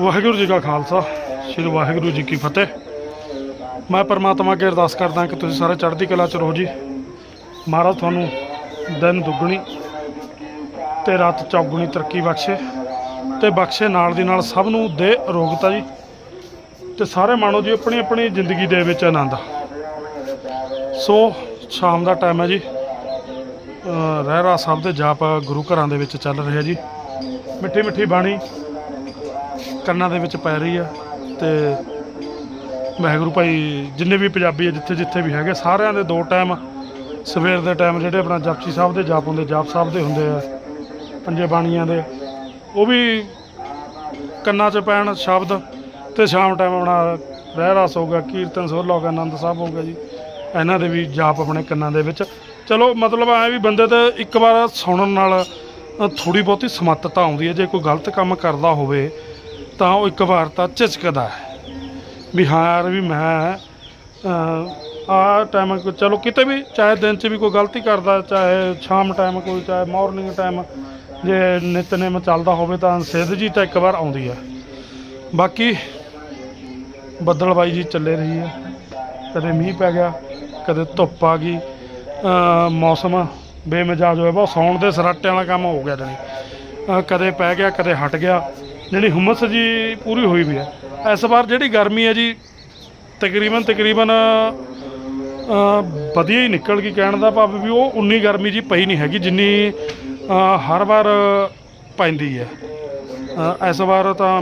ਵਾਹਿਗੁਰੂ ਜੀ ਕਾ ਖਾਲਸਾ, ਸ੍ਰੀ ਵਾਹਿਗੁਰੂ ਜੀ ਕੀ ਫਤਿਹ। ਮੈਂ ਪਰਮਾਤਮਾ ਅੱਗੇ ਅਰਦਾਸ ਕਰਦਾ ਕਿ ਤੁਸੀਂ ਸਾਰੇ ਚੜ੍ਹਦੀ ਕਲਾ ਚ ਰਹੋ ਜੀ। ਮਹਾਰਾਜ ਤੁਹਾਨੂੰ ਦਿਨ ਦੁੱਗਣੀ ਤੇ ਰਾਤ ਚੌਗਣੀ ਤਰੱਕੀ ਬਖਸ਼ੇ ਤੇ ਬਖਸ਼ੇ ਨਾਲ ਦੀ ਨਾਲ ਸਭ ਨੂੰ ਦੇ ਅਰੋਗਤਾ ਜੀ ਤੇ ਸਾਰੇ ਮਾਣੋ ਜੀ ਆਪਣੀ ਆਪਣੀ ਜ਼ਿੰਦਗੀ ਦੇ ਵਿੱਚ ਆਨੰਦ। ਸੋ ਸ਼ਾਮ ਦਾ ਟਾਈਮ ਹੈ ਜੀ। ਰਹਿਰਾ ਸਾਹਿਬ ਦੇ ਜਾਪ ਗੁਰੂ ਘਰਾਂ ਦੇ ਵਿੱਚ ਚੱਲ ਰਿਹਾ ਜੀ। ਮਿੱਠੀ ਮਿੱਠੀ ਬਾਣੀ ਕੰਨਾਂ ਦੇ ਵਿੱਚ ਪੈ ਰਹੀ ਆ ਤੇ ਵਾਹਿਗੁਰੂ ਭਾਈ ਜਿੰਨੇ ਵੀ ਪੰਜਾਬੀ ਆ, ਜਿੱਥੇ ਜਿੱਥੇ ਵੀ ਹੈਗੇ, ਸਾਰਿਆਂ ਦੇ ਦੋ ਟਾਈਮ ਸਵੇਰ ਦੇ ਟਾਈਮ ਜਿਹੜੇ ਆਪਣਾ ਜਪਜੀ ਸਾਹਿਬ ਦੇ ਜਾਪ ਹੁੰਦੇ, ਜਾਪ ਸਾਹਿਬ ਦੇ ਹੁੰਦੇ ਆ, ਪੰਜੇ ਬਾਣੀਆਂ ਦੇ, ਉਹ ਵੀ ਕੰਨਾਂ 'ਚ ਪੈਣ ਸ਼ਬਦ ਤੇ ਸ਼ਾਮ ਟਾਈਮ ਆਪਣਾ ਰਹਿ ਰਸ ਹੋਊਗਾ ਕੀਰਤਨ ਸੋਲਾ ਹੋਗਾ ਆਨੰਦ ਸਾਹਿਬ ਹੋਊਗਾ ਜੀ, ਇਹਨਾਂ ਦੇ ਵੀ ਜਾਪ ਆਪਣੇ ਕੰਨਾਂ ਦੇ ਵਿੱਚ। ਚਲੋ, ਮਤਲਬ ਐ ਵੀ ਬੰਦੇ ਤੇ ਇੱਕ ਵਾਰ ਸੁਣਨ ਨਾਲ ਥੋੜੀ ਬਹੁਤੀ ਸਮੱਤਤਾ ਆਉਂਦੀ ਹੈ, ਜੇ ਕੋਈ ਗਲਤ ਕੰਮ ਕਰਦਾ ਹੋਵੇ ਤਾਂ ਉਹ ਇੱਕ ਵਾਰ ਤਾਂ ਝਿਜਕਦਾ ਹੈ। ਵੀ ਹਾਂ ਯਾਰ ਵੀ ਮੈਂ ਆ ਟਾਈਮ ਚਲੋ ਕਿਤੇ ਵੀ, ਚਾਹੇ ਦਿਨ 'ਚ ਵੀ ਕੋਈ ਗਲਤੀ ਕਰਦਾ, ਚਾਹੇ ਸ਼ਾਮ ਟਾਈਮ ਕੋਈ, ਚਾਹੇ ਮਾਰਨਿੰਗ ਟਾਈਮ ਜੇ ਨਿਤਨੇਮ ਚੱਲਦਾ ਹੋਵੇ ਤਾਂ ਸਿੱਧ ਜੀ ਤਾਂ ਇੱਕ ਵਾਰ ਆਉਂਦੀ ਆ ਬਾਕੀ ਬੱਦਲਬਾਈ ਜੀ ਚੱਲੇ ਰਹੀ ਹੈ। ਕਦੇ ਮੀਂਹ ਪੈ ਗਿਆ, ਕਦੇ ਧੁੱਪ ਆ ਗਈ ਮੌਸਮ ਬੇਮਿਜਾਜ ਹੋਇਆ, ਬਹੁਤ ਸੌਣ ਦੇ ਸਰਾਟਿਆਂ ਵਾਲਾ ਕੰਮ ਹੋ ਗਿਆ ਜਣੀ। ਕਦੇ ਪੈ ਗਿਆ, ਕਦੇ ਹਟ ਗਿਆ। ਜਿਹੜੀ ਹੁਮਸ ਜੀ ਪੂਰੀ ਹੋਈ ਵੀ ਹੈ। ਇਸ ਵਾਰ ਜਿਹੜੀ ਗਰਮੀ ਹੈ ਜੀ, ਤਕਰੀਬਨ ਤਕਰੀਬਨ ਵਧੀਆ ਹੀ ਨਿਕਲ ਗਈ ਕਹਿਣ ਦਾ ਭਾਵ ਵੀ ਉਹ ਉਨੀ ਗਰਮੀ ਜੀ ਪਈ ਨਹੀਂ ਹੈਗੀ ਜਿੰਨੀ ਹਰ ਵਾਰ ਪੈਂਦੀ ਹੈ। ਇਸ ਵਾਰ ਤਾਂ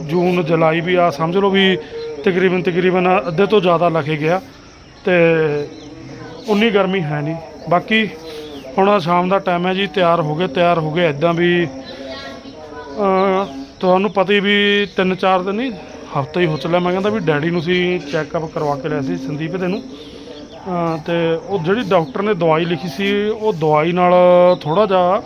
ਜੂਨ, ਜੁਲਾਈ ਵੀ ਆ, ਸਮਝ ਲਓ ਵੀ ਤਕਰੀਬਨ ਤਕਰੀਬਨ ਅੱਧੇ ਤੋਂ ਜ਼ਿਆਦਾ ਲੱਗੇ ਗਿਆ ਤੇ ਉਨੀ ਗਰਮੀ ਹੈ ਨਹੀਂ। ਬਾਕੀ ਹੁਣ ਸ਼ਾਮ ਦਾ ਟਾਈਮ ਹੈ ਜੀ, ਤਿਆਰ ਹੋ ਗਏ ਤਿਆਰ ਹੋ ਗਏ ਇਦਾਂ ਵੀ ਤੁਹਾਨੂੰ ਪਤਾ ਹੀ ਵੀ ਤਿੰਨ ਚਾਰ ਦਿਨ ਨਹੀਂ ਹਫਤਾ ਹੀ ਹੋ ਚੱਲਿਆ। ਮੈਂ ਕਹਿੰਦਾ ਵੀ ਡੈਡੀ ਨੂੰ ਸੀ ਚੈੱਕਅਪ ਕਰਵਾ ਕੇ ਲਿਆ ਸੀ ਸੰਦੀਪ ਦੇ ਨੂੰ। ਅ, ਤੇ ਉਹ ਜਿਹੜੀ ਡਾਕਟਰ ਨੇ ਦਵਾਈ ਲਿਖੀ ਸੀ ਉਹ ਦਵਾਈ ਨਾਲ ਥੋੜਾ ਜਿਹਾ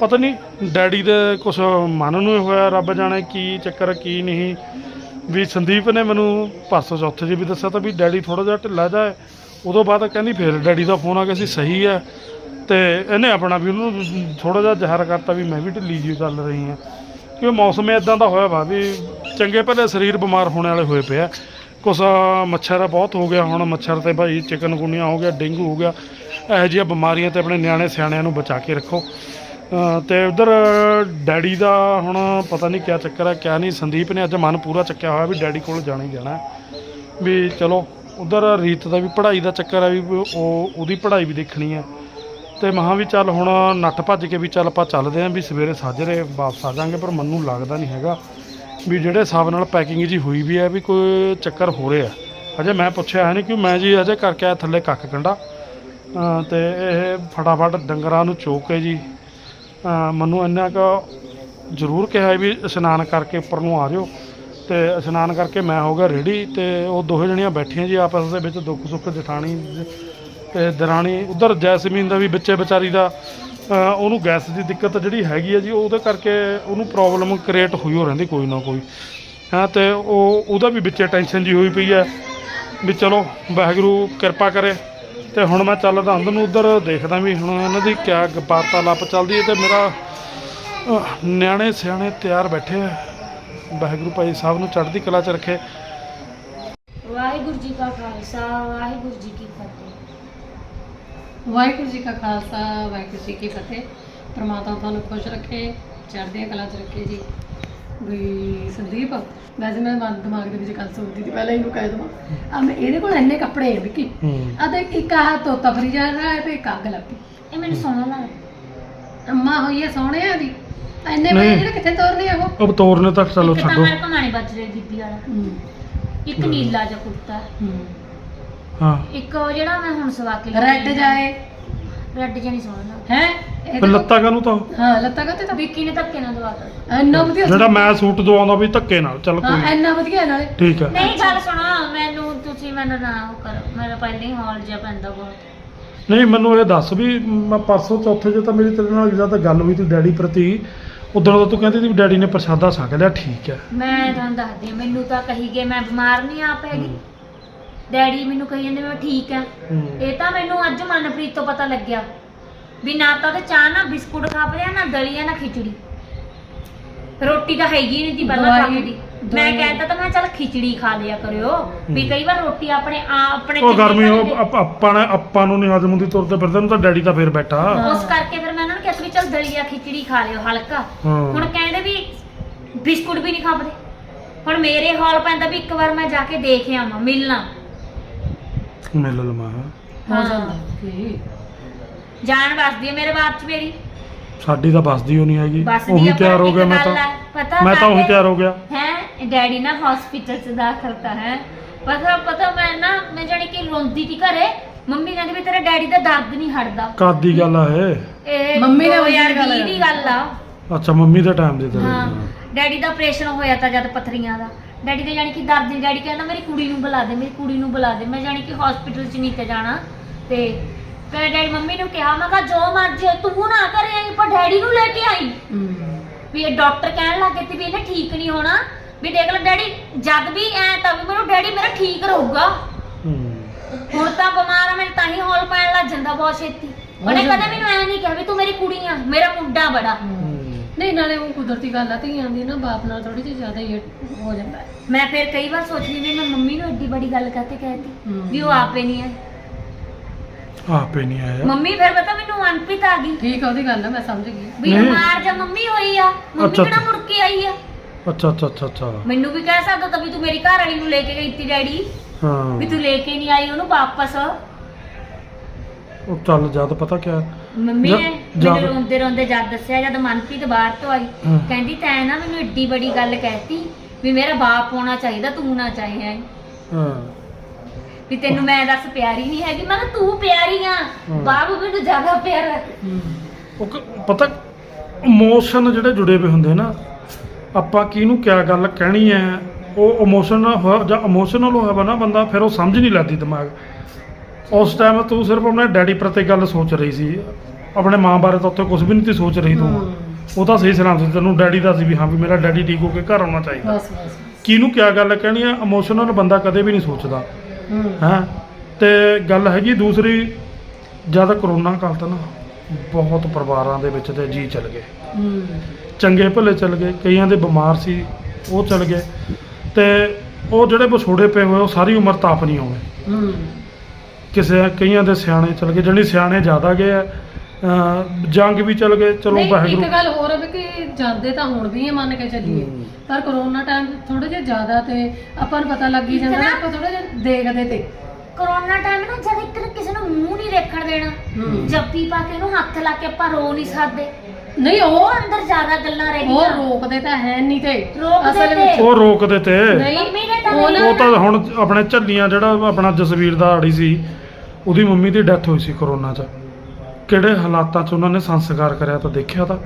ਪਤਾ ਨਹੀਂ ਡੈਡੀ ਦੇ ਕੁਝ ਮਨ ਨੂੰ ਹੀ ਹੋਇਆ ਰੱਬ ਜਾਣੇ ਕੀ ਚੱਕਰ ਕੀ ਨਹੀਂ। ਵੀ ਸੰਦੀਪ ਨੇ ਮੈਨੂੰ ਪਰਸੋਂ ਚੌਥੇ ਜੀ ਵੀ ਦੱਸਿਆ ਤਾਂ ਵੀ ਡੈਡੀ ਥੋੜਾ ਜਿਹਾ ਢਿੱਲਾ ਜਾ ਹੈ। ਉਦੋਂ ਬਾਅਦ ਕਹਿੰਦੀ ਫਿਰ ਡੈਡੀ ਦਾ ਫੋਨ ਆ ਗਿਆ ਸੀ ਸਹੀ ਹੈ। ਤੇ ਇਹਨੇ ਆਪਣਾ ਵੀ ਉਹਨੂੰ ਥੋੜਾ ਜਿਹਾ ਜ਼ਾਹਰ ਕਰਤਾ ਵੀ ਮੈਂ ਵੀ ਢਿੱਲੀ ਜੀ ਚੱਲ ਰਹੀ ਹਾਂ। ਕਿ ਮੌਸਮ ਇਦਾਂ ਦਾ ਹੋਇਆ ਵਾ ਵੀ ਚੰਗੇ ਭਲੇ ਸਰੀਰ ਬਿਮਾਰ ਹੋਣ ਵਾਲੇ ਹੋਏ ਪਿਆ ਕੁਛ ਮੱਛਰ ਬਹੁਤ ਹੋ ਗਿਆ ਹੁਣ ਮੱਛਰ ਤੇ ਭਾਈ ਚਿਕਨ ਚਿਕਨਗੁਨੀਆ ਹੋ ਗਿਆ ਡੇਂਗੂ ਹੋ ਗਿਆ। ਇਹੋ ਜਿਹੀਆਂ ਬਿਮਾਰੀਆਂ ਤੇ ਆਪਣੇ ਨਿਆਣੇ ਸਿਆਣਿਆਂ ਨੂੰ ਬਚਾ ਕੇ ਰੱਖੋ। ਅ, ਤੇ ਉਧਰ ਡੈਡੀ ਦਾ ਹੁਣ ਪਤਾ ਨਹੀਂ ਕਿਆ ਚੱਕਰ ਹੈ ਕਿਆ ਨਹੀਂ ਸੰਦੀਪ ਨੇ ਅੱਜ ਮਨ ਪੂਰਾ ਚੱਕਿਆ ਹੋਇਆ ਵੀ ਡੈਡੀ ਕੋਲ ਜਾਣਾ ਹੀ ਜਾਣਾ। ਵੀ ਚਲੋ ਉਧਰ ਰੀਤ ਦਾ ਵੀ ਪੜ੍ਹਾਈ ਦਾ ਚੱਕਰ ਹੈ ਵੀ ਉਹ ਉਹਦੀ ਪੜ੍ਹਾਈ ਵੀ ਦੇਖਣੀ ਹੈ ਤੇ ਮਹਾਂ ਵੀ ਚੱਲ ਹੁਣ ਨੱਠ ਭੱਜ ਕੇ ਵੀ ਚੱਲ ਆਪਾਂ ਚੱਲਦੇ ਆਂ ਵੀ ਸਵੇਰੇ ਸਾਜਰੇ ਵਾਪਸ ਆ ਜਾਾਂਗੇ ਪਰ ਮੈਨੂੰ ਲੱਗਦਾ ਨਹੀਂ ਹੈਗਾ ਵੀ ਜਿਹੜੇ ਹਿਸਾਬ ਨਾਲ ਪੈਕਿੰਗ ਜੀ ਹੋਈ ਵੀ ਹੈ ਵੀ ਕੋਈ ਚੱਕਰ ਹੋ ਰਿਹਾ। ਅਜੇ ਮੈਂ ਪੁੱਛਿਆ ਹੈ ਨਹੀਂ ਕਿ ਮੈਂ ਜੀ ਅਜੇ ਕਰਕੇ ਆਇਆ ਥੱਲੇ ਕੱਖ ਕੰਡਾ। ਅ, ਤੇ ਇਹ ਫਟਾਫਟ ਡੰਗਰਾਂ ਨੂੰ ਚੋਕ ਕੇ ਜੀ ਮੈਨੂੰ ਇੰਨਾ ਕੁ ਜ਼ਰੂਰ ਕਿਹਾ ਵੀ ਇਸ਼ਨਾਨ ਕਰਕੇ ਉੱਪਰ ਨੂੰ ਆ ਜਾਓ। ਤੇ ਇਸ਼ਨਾਨ ਕਰਕੇ ਮੈਂ ਹੋ ਗਿਆ ਰੈਡੀ ਤੇ ਉਹ ਦੋਹੇ ਜਣੀਆਂ ਬੈਠੀਆਂ ਜੀ ਆਪਸ ਦੇ ਵਿੱਚ ਦੁੱਖ ਸੁੱਖ ਜਠਾਣੀ ਤੇ ਦਰਾਣੀ, ਉਧਰ ਜੈਸਮੀਨ ਦਾ ਵੀ ਬੱਚੇ ਵਿਚਾਰੀ ਦਾ ਉਹਨੂੰ ਗੈਸ ਦੀ ਦਿੱਕਤ ਜਿਹੜੀ ਹੈਗੀ ਹੈ ਜੀ, ਉਹਦੇ ਕਰਕੇ ਉਹਨੂੰ ਪ੍ਰੋਬਲਮ ਕ੍ਰੀਏਟ ਹੋਈ ਹੋ ਰਹਿੰਦੀ ਕੋਈ ਨਾ ਕੋਈ। ਹਾਂ, ਤੇ ਉਹ, ਉਹਦਾ ਵੀ ਵਿੱਚੇ ਟੈਨਸ਼ਨ ਜੀ ਹੋਈ ਪਈ ਹੈ ਵੀ ਚਲੋ, ਵਾਹਿਗੁਰੂ ਕਿਰਪਾ ਕਰੇ। ਤੇ ਹੁਣ ਮੈਂ ਚੱਲਦਾ ਅੰਦਰ ਨੂੰ, ਉਧਰ ਦੇਖਦਾ ਵੀ ਹੁਣ ਇਹਨਾਂ ਦੀ ਕਿਆ ਵਾਰਤਾਲਾਪ ਚੱਲਦੀ ਹੈ ਤੇ ਮੇਰਾ ਨਿਆਣੇ ਸਿਆਣੇ ਤਿਆਰ ਬੈਠੇ ਆ। ਵਾਹਿਗੁਰੂ ਭਾਈ ਸਾਹਿਬ ਨੂੰ ਚੜ੍ਹਦੀ ਕਲਾ 'ਚ ਰੱਖੇ। ਵਾਹਿਗੁਰੂ ਜੀ ਕਾ ਖਾਲਸਾ, ਵਾਹਿਗੁਰੂ ਜੀ ਕੀ ਫਤਿਹ। ਵਾਹਿਗੁਰੂ ਜੀ ਕਾ ਖਾਲਸਾ ਵਾਹਿਗੁਰੂ ਜੀ ਕੀ ਫਤਿਹ। ਪ੍ਰਮਾਤਮਾ ਤੁਹਾਨੂੰ ਖੁਸ਼ ਰੱਖੇ ਚੜ੍ਹਦੀਆਂ ਕਲਾ 'ਚ ਰੱਖੇ ਜੀ। ਵੀ ਸੰਦੀਪ ਵੈਸੇ ਮੈਂ ਮਨ ਦਿਮਾਗ ਦੇ ਵਿੱਚ ਗੱਲ ਸੋਚਦੀ ਸੀ ਪਹਿਲਾਂ ਇਹਨੂੰ ਕਹਿ ਦਵਾਂ। ਆ ਮੈਂ ਇਹਦੇ ਕੋਲ ਇੰਨੇ ਕੱਪੜੇ ਆ ਵਿੱਕੀ। ਆ ਤੇ ਇੱਕ ਆਹ ਤੋਤਾ ਫਰੀ ਜਾ ਰਿਹਾ ਹੈ ਤੇ ਇੱਕ ਅੱਗ ਲੱਗੀ ਇਹ ਮੈਨੂੰ ਸੋਹਣਾ ਲੱਗਦਾ। ਅੰਮਾ ਹੋਈ ਹੈ ਸੋਹਣਿਆਂ ਦੀ। ਇੰਨੇ। ਬੜੇ ਜਿਹੜੇ ਕਿੱਥੇ ਤੋਰਨੇ ਆ ਉਹ? ਅਬ ਤੋਰਨੇ ਤੱਕ ਚਲੋ ਇੱਕ ਤਾਂ ਛੱਡੋ। ਮੇਰੇ ਕਮਾਣੀ ਬਚ ਰਹੀ ਬੀਬੀ ਵਾਲਾ। ਹੂੰ, ਇੱਕ ਨੀਲਾ ਜਿਹਾ ਕੁੜਤਾ। ਹੂੰ। ਹਾਂ ਇੱਕ ਉਹ ਜਿਹੜਾ ਮੈਂ ਹੁਣ ਸਵਾ ਕੇ ਰੈੱਡ ਜਾਏ। ਰੈੱਡ ਜਿਹਾ ਨਹੀਂ ਸੋਹਣਾ ਲੱਗਦਾ ਹੈ ਫਿਰ ਲੱਤਾਂ ਕਾਹਨੂੰ ਤਾਂ? ਹਾਂ ਲੱਤਾਂ ਕਾ ਤੇ? ਤਾਂ ਵਿੱਕੀ ਨੇ ਧੱਕੇ ਨਾਲ ਦਵਾਤਾ ਇੰਨਾ ਵਧੀਆ ਜਿਹੜਾ ਮੈਂ ਸੂਟ ਦਵਾਉਂਦਾ ਵੀ ਧੱਕੇ ਨਾਲ ਚੱਲ ਹਾਂ ਕੋਈ ਇੰਨਾ ਵਧੀਆ ਨਾਲੇ। ਠੀਕ ਹੈ। ਨਹੀਂ ਗੱਲ ਸੁਣੋ ਮੈਨੂੰ ਤੁਸੀਂ ਮੈਨੂੰ ਨਾ ਉਹ ਕਰੋ। ਮੇਰਾ ਪਹਿਲਾਂ ਹੀ ਹਾਲ ਜਿਹਾ ਪੈਂਦਾ ਬਹੁਤ। ਨਹੀਂ ਮੈਨੂੰ ਇਹ ਦੱਸ ਵੀ ਮੈਂ ਪਰਸੋਂ ਚੌਥੇ ਜੇ ਤਾਂ ਮੇਰੀ ਤੇਰੇ ਨਾਲ ਜਦ ਗੱਲ ਹੋਈ ਤੀ ਡੈਡੀ ਪ੍ਰਤੀ ਉਦੋਂ ਤਾਂ ਤੂੰ ਕਹਿੰਦੀ ਸੀ ਵੀ ਡੈਡੀ ਨੇ ਪ੍ਰਸ਼ਾਦਾ ਛਕ ਲਿਆ ਠੀਕ ਹੈ। ਮੈਂ ਤੁਹਾਨੂੰ ਦੱਸਦੀ ਹਾਂ ਮੈਨੂੰ ਤਾਂ ਕਹੀ ਗਏ ਮੈਂ ਬਿਮਾਰ ਨਹੀਂ ਆਪ ਹੈਗੀ। ਡੈਡੀ ਮੈਨੂੰ ਕਹੀ ਜਾਂਦੇ ਮੈਂ ਠੀਕ ਆ। ਹੂੰ। ਇਹ ਤਾਂ ਮੈਨੂੰ ਅੱਜ ਮਨਪ੍ਰੀਤ ਤੋਂ ਪਤਾ ਲੱਗਿਆ ਵੀ ਨਾ ਤਾਂ ਤੇ ਚਾਹ ਨਾ ਬਿਸਕੁਟ ਖਾ ਪਿਆ ਨਾ ਦਲੀਆ ਨਾ ਖਿਚੜੀ। ਰੋਟੀ ਤਾਂ ਹੈਗੀ ਨਹੀਂ ਜੀ ਪਹਿਲਾਂ ਦਵਾਈ- ਖਾਂਦੀ। ਮੈਂ ਦਵਾਈ- ਕਹਿੰਦਾ ਤਾਂ ਮੈਂ ਚੱਲ ਖਿਚੜੀ ਖਾ ਲਿਆ ਕਰਿਓ। ਵੀ ਕਈ ਵਾਰ ਰੋਟੀ ਆਪਣੇ ਆ ਆਪਣੇ ਉਹ ਚੰਗੇ ਗਰਮੀ ਉਹ ਆਪ- ਆਪਾਂ ਨੇ ਆਪਾਂ ਨੂੰ ਨਹੀਂ ਹਜਮ ਹੁੰਦੀ ਤੁਰਦੇ ਫਿਰਦੇ ਨੂੰ ਤਾਂ ਡੈਡੀ ਤਾਂ ਫੇਰ ਬੈਠਾ। ਉਸ ਕਰਕੇ ਫਿਰ ਮੈਂ ਉਹਨਾਂ ਨੂੰ ਕਿਹਾ ਸੀ ਵੀ ਚੱਲ ਦਲੀਆ ਖਿਚੜੀ ਖਾ ਲਿਓ ਹਲਕਾ। ਹਾਂ। ਹੁਣ ਕਹਿੰਦੇ ਵੀ ਬਿਸਕੁਟ ਵੀ ਨਹੀਂ ਖਾਂਦੇ। ਹੁਣ ਮੇਰੇ ਹਾਲ ਪੈਂਦਾ ਵੀ ਇੱਕ ਵਾਰ ਮੈਂ ਜਾ ਕੇ ਦੇਖ ਆਵਾਂ ਮਿਲਣਾ। ਮਿਲ ਲਵਾਂ ਹੋ ਹਾਂ। ਜਾਂਦਾ ਕੀ ਜਾਨ ਵਸਦੀ ਹੈ ਮੇਰੇ ਬਾਪ ਚ ਮੇਰੀ। ਸਾਡੀ ਤਾਂ ਬਸਦੀ ਹੋ ਨਹੀਂ ਹੈਗੀ। ਬਸਦੀ ਉਹੀ ਤਿਆਰ ਹੋ ਗਿਆ ਮੈਂ ਤਾਂ। ਪਤਾ ਮੈਂ ਤਾਂ ਉਹੀ ਤਿਆਰ ਹੋ ਗਿਆ। ਹੈ ਡੈਡੀ ਨਾ ਹਸਪੀਟਲ ਚ ਦਾਖਲ ਤਾਂ ਹੈ। ਪਤਾ ਪਤਾ ਮੈਂ ਨਾ ਮੈਂ ਜਾਣੀ ਕਿ ਰੋਂਦੀ ਸੀ ਘਰੇ। ਮੰਮੀ ਕਹਿੰਦੀ ਵੀ ਤੇਰੇ ਡੈਡੀ ਦਾ ਦਰਦ ਨਹੀਂ ਹਟਦਾ। ਕਾਦੀ ਗੱਲ ਆ ਇਹ? ਮੰਮੀ 2020 ਗੱਲ ਦੀ ਗੱਲ ਆ। ਅੱਛਾ ਮੰਮੀ ਦੇ ਟਾਈਮ ਦੇ ਤੇ ਹਾਂ ਡੈਡੀ ਦਾ ਆਪਰੇਸ਼ਨ ਹੋਇਆ ਤਾਂ ਜਦ ਪਥਰੀਆਂ ਦਾ। ਡੈਡੀ ਦੇ ਜਾਣੀ ਕਿ ਦਰਦ ਨਹੀਂ ਡੈਡੀ ਕਹਿੰਦਾ ਮੇਰੀ ਕੁੜੀ ਨੂੰ ਬੁਲਾ ਦੇ ਮੇਰੀ ਕੁੜੀ ਨੂੰ ਬੁਲਾ ਦੇ। ਮੈਂ ਜਾਣੀ ਕਿ ਹਸਪੀਟਲ 'ਚ ਨਹੀਂ ਤੇ ਜਾਣਾ। ਤੇ ਫਿਰ ਡੈਡੀ ਮੰਮੀ ਨੂੰ ਕਿਹਾ ਮੈਂ ਕਿਹਾ ਜੋ ਮਰਜ਼ੀ ਹੈ, ਤੂੰ ਨਾ ਕਰੇ ਆਈ ਪਰ ਡੈਡੀ ਨੂੰ ਲੈ ਕੇ ਆਈ। ਵੀ ਇਹ ਡਾਕਟਰ ਕਹਿਣ ਲੱਗੇ ਤੇ ਵੀ ਇਹਨੇ ਠੀਕ ਨਹੀਂ ਹੋਣਾ। ਵੀ ਦੇਖ ਲੈ ਡੈਡੀ ਜਦ ਵੀ ਐ ਤਾਂ ਵੀ ਮੈਨੂੰ ਡੈਡੀ ਮੇਰਾ ਠੀਕ ਰਹੂਗਾ। ਹੁਣ ਤਾਂ ਬਿਮਾਰ ਆ ਮੈਨੂੰ ਤਾਂ ਹੀ ਹੌਲ ਪੈਣ ਲੱਗ ਜਾਂਦਾ ਬਹੁਤ ਛੇਤੀ। ਉਹਨੇ ਕਦੇ ਮੈਨੂੰ ਐ ਨਹੀਂ ਕਿਹਾ ਵੀ ਤੂੰ ਮੇਰੀ ਕੁੜੀ ਆ ਮੇਰਾ ਮੁੰਡਾ ਬੜਾ। ਨਹੀਂ ਨਾਲੇ ਉਹ ਕੁਦਰਤੀ ਗੱਲ ਆ ਧੀਆਂ ਦੀ ਨਾ ਬਾਪ ਨਾਲ ਥੋੜੀ ਜਿਹੀ ਜ਼ਿਆਦਾ ਹੀ ਹੋ ਜਾਂਦਾ ਹੈ। ਮੈਂ ਫਿਰ ਕਈ ਵਾਰ ਸੋਚਦੀ ਵੀ ਮੈਂ ਮੰਮੀ ਨੂੰ ਐਡੀ ਬੜੀ ਗੱਲ ਕਹਤੇ ਕਹਿਤੀ ਹਮ। ਵੀ ਉਹ ਆਪੇ ਨਹੀਂ ਹੈ ਆਪੇ ਨਹੀਂ ਆਇਆ। ਮੰਮੀ ਫਿਰ ਪਤਾ ਮੈਨੂੰ ਅਨਪਿਤ ਆ ਗਈ। ਠੀਕ ਆ ਉਹਦੀ ਗੱਲ ਆ ਮੈਂ ਸਮਝ ਗਈ। ਵੀ ਨਹੀਂ। ਮਾਰ ਜਾ ਮੰਮੀ ਹੋਈ ਆ। ਮੰਮੀ ਅੱਛਾ, ਕਿਹੜਾ ਮੁੜ ਕੇ ਆਈ ਆ? ਅੱਛਾ ਅੱਛਾ ਅੱਛਾ ਅੱਛਾ। ਮੈਨੂੰ ਵੀ ਕਹਿ ਸਕਦਾ ਤਾਂ ਵੀ ਤੂੰ ਮੇਰੀ ਘਰ ਵਾਲੀ ਨੂੰ ਲੈ ਕੇ ਗਈ ਤੀ ਡੈਡੀ। ਵੀ ਹਾਂ ਤੂੰ ਲੈ ਕੇ ਨਹੀਂ ਆਈ ਉਹਨੂੰ ਵਾਪਸ। ਉਹ ਚੱਲ ਜਦ ਪਤਾ ਕਿਆ ਮੰਮੀ ਜਾ- ਨੇ ਜਾ- ਮੈਨੂੰ ਰੋਂਦੇ ਰੋਂਦੇ ਜਦ ਦੱਸਿਆ ਜਦ ਮਨਪ੍ਰੀਤ ਬਾਹਰ ਤੋਂ ਆਈ ਹਮ। ਕਹਿੰਦੀ ਤੈਂ ਨਾ ਮੈਨੂੰ ਏਡੀ ਬੜੀ ਗੱਲ ਕਹਿਤੀ ਵੀ ਮੇਰਾ ਬਾਪ ਹੋਣਾ ਚਾਹੀਦਾ ਤੂੰ ਨਾ ਚਾਹਿਆ ਹਾਂ ਵੀ ਤੈਨੂੰ ਮੈਂ ਦੱਸ ਪਿਆਰੀ ਨਹੀਂ ਹੈਗੀ ਮੈਂ ਕਿਹਾ ਤੂੰ ਪਿਆਰੀ ਆ ਹਮ। ਬਾਪ ਮੈਨੂੰ ਜ਼ਿਆਦਾ ਪਿਆਰਾ ਹੈ। ਹੂੰ ਉਹ ਕ- ਪਤਾ ਇਮੋਸ਼ਨ ਜਿਹੜੇ ਜੁੜੇ ਹੋਏ ਹੁੰਦੇ ਨਾ ਆਪਾਂ ਕਿਹਨੂੰ ਕਿਆ ਗੱਲ ਕਹਿਣੀ ਹੈ ਉਹ ਇਮੋਸ਼ਨ ਜਾਂ ਇਮੋਸ਼ਨਲ ਹੋਇਆ ਵਾ ਨਾ ਬੰਦਾ ਫਿਰ ਉਹ ਸਮਝ ਨਹੀਂ ਲੱਗਦੀ ਦਿਮਾਗ ਉਸ ਟਾਈਮ ਤੂੰ ਸਿਰਫ ਆਪਣੇ ਡੈਡੀ ਪ੍ਰਤੀ ਗੱਲ ਸੋਚ ਰਹੀ ਸੀ। ਆਪਣੇ ਮਾਂ ਬਾਰੇ ਤਾਂ ਉੱਥੇ ਕੁਝ ਵੀ ਨਹੀਂ ਸੀ ਸੋਚ ਰਹੀ ਤੂੰ। ਉਹ ਤਾਂ ਸਹੀ ਸਲਾਮ ਸੀ। ਤੈਨੂੰ ਡੈਡੀ ਦਾ ਸੀ ਵੀ ਹਾਂ ਵੀ ਮੇਰਾ ਡੈਡੀ ਠੀਕ ਹੋ ਕੇ ਘਰ ਆਉਣਾ ਚਾਹੀਦਾ। ਬਸ ਬਸ। ਕਿਹਨੂੰ ਕਿਆ ਗੱਲ ਕਹਿਣੀ ਹੈ ਇਮੋਸ਼ਨਲ ਬੰਦਾ ਕਦੇ ਵੀ ਨਹੀਂ ਸੋਚਦਾ। ਹੂੰ। ਹੈਂ? ਤੇ ਗੱਲ ਹੈਗੀ ਦੂਸਰੀ ਜਦ ਕਰੋਨਾ ਕਾਲ ਤਾਂ ਨਾ ਬਹੁਤ ਪਰਿਵਾਰਾਂ ਦੇ ਵਿੱਚ ਤੇ ਜੀ ਚਲ ਗਏ ਹੂੰ। ਚੰਗੇ ਭਲੇ ਚਲ ਗਏ। ਕਈਆਂ ਦੇ ਬਿਮਾਰ ਸੀ ਉਹ ਚਲ ਗਏ। ਤੇ ਉਹ ਜਿਹੜੇ ਵਿਛੋੜੇ ਪਏ ਹੋਏ ਉਹ ਸਾਰੀ ਉਮਰ ਤਾਪ ਨਹੀਂ ਆਉਣੇ। ਹੂੰ। ਕਿਸੇ ਕਈਆਂ ਦੇ ਸਿਆਣੇ ਚਲ ਗਏ ਜਿਹੜੇ ਸਿਆਣੇ ਜ਼ਿਆਦਾ ਗਏ ਆ ਅਹ ਜੰਗ ਵੀ ਚਲ ਗਏ ਚਲੋ ਨਹੀਂ ਵਾਹਿਗੁਰੂ। ਇੱਕ ਗੱਲ ਹੋਰ ਹੈ ਵੀ ਕਿ ਜਾਂਦੇ ਤਾਂ ਹੁਣ ਵੀ ਹੈ ਮੰਨ ਕੇ ਚੱਲੀਏ। ਪਰ ਕਰੋਨਾ ਟਾਈਮ ਥੋੜਾ ਜਿਹਾ ਜ਼ਿਆਦਾ ਤੇ ਆਪਾਂ ਨੂੰ ਪਤਾ ਲੱਗੀ ਜਾਂਦਾ ਨਾ- ਆਪਾਂ ਥੋੜਾ ਜਿਹਾ ਦੇਖਦੇ ਤੇ। ਕਰੋਨਾ ਟਾਈਮ ਨਾ ਜਦ ਇੱਕ ਕਿਸੇ ਨੂੰ ਮੂੰਹ ਨਹੀਂ ਦੇਖਣ ਦੇਣਾ। ਜੱਫੀ ਪਾ ਕੇ ਉਹਨੂੰ ਹੱਥ ਲਾ ਕੇ ਆਪਾਂ ਰੋ ਨਹੀਂ ਸਕਦੇ। ਨਹੀਂ ਉਹ ਉਹ ਅੰਦਰ ਜ਼ਿਆਦਾ ਗੱਲਾਂ ਰਹਿ ਉਹ ਗਈਆਂ ਰੋਕਦੇ ਤਾਂ ਹੈ ਨਹੀਂ ਤੇ। ਰੋਕਦੇ ਅਸਲ। ਵਿੱਚ ਉਹ ਰੋਕਦੇ ਤੇ। ਨਹੀਂ ਮੰਮੀ ਨੇ ਤਾਂ ਉਹ ਨਾ- ਉਹ ਤਾਂ ਹੁਣ ਆਪਣੇ ਝੱਲੀਆਂ ਜਿਹੜਾ ਆਪਣਾ ਜਸਵੀਰ ਦਾ ਆੜੀ ਸੀ ਉਹਦੀ ਮੰਮੀ ਦੀ ਡੈਥ ਹੋਈ ਸੀ ਕਰੋਨਾ 'ਚ। ਕਿਹੜੇ ਹਾਲਾਤਾਂ 'ਚ ਉਹਨਾਂ ਨੇ ਸੰਸਕਾਰ ਕਰਿਆ ਤਾਂ ਦੇਖਿਆ ਤਾਂ।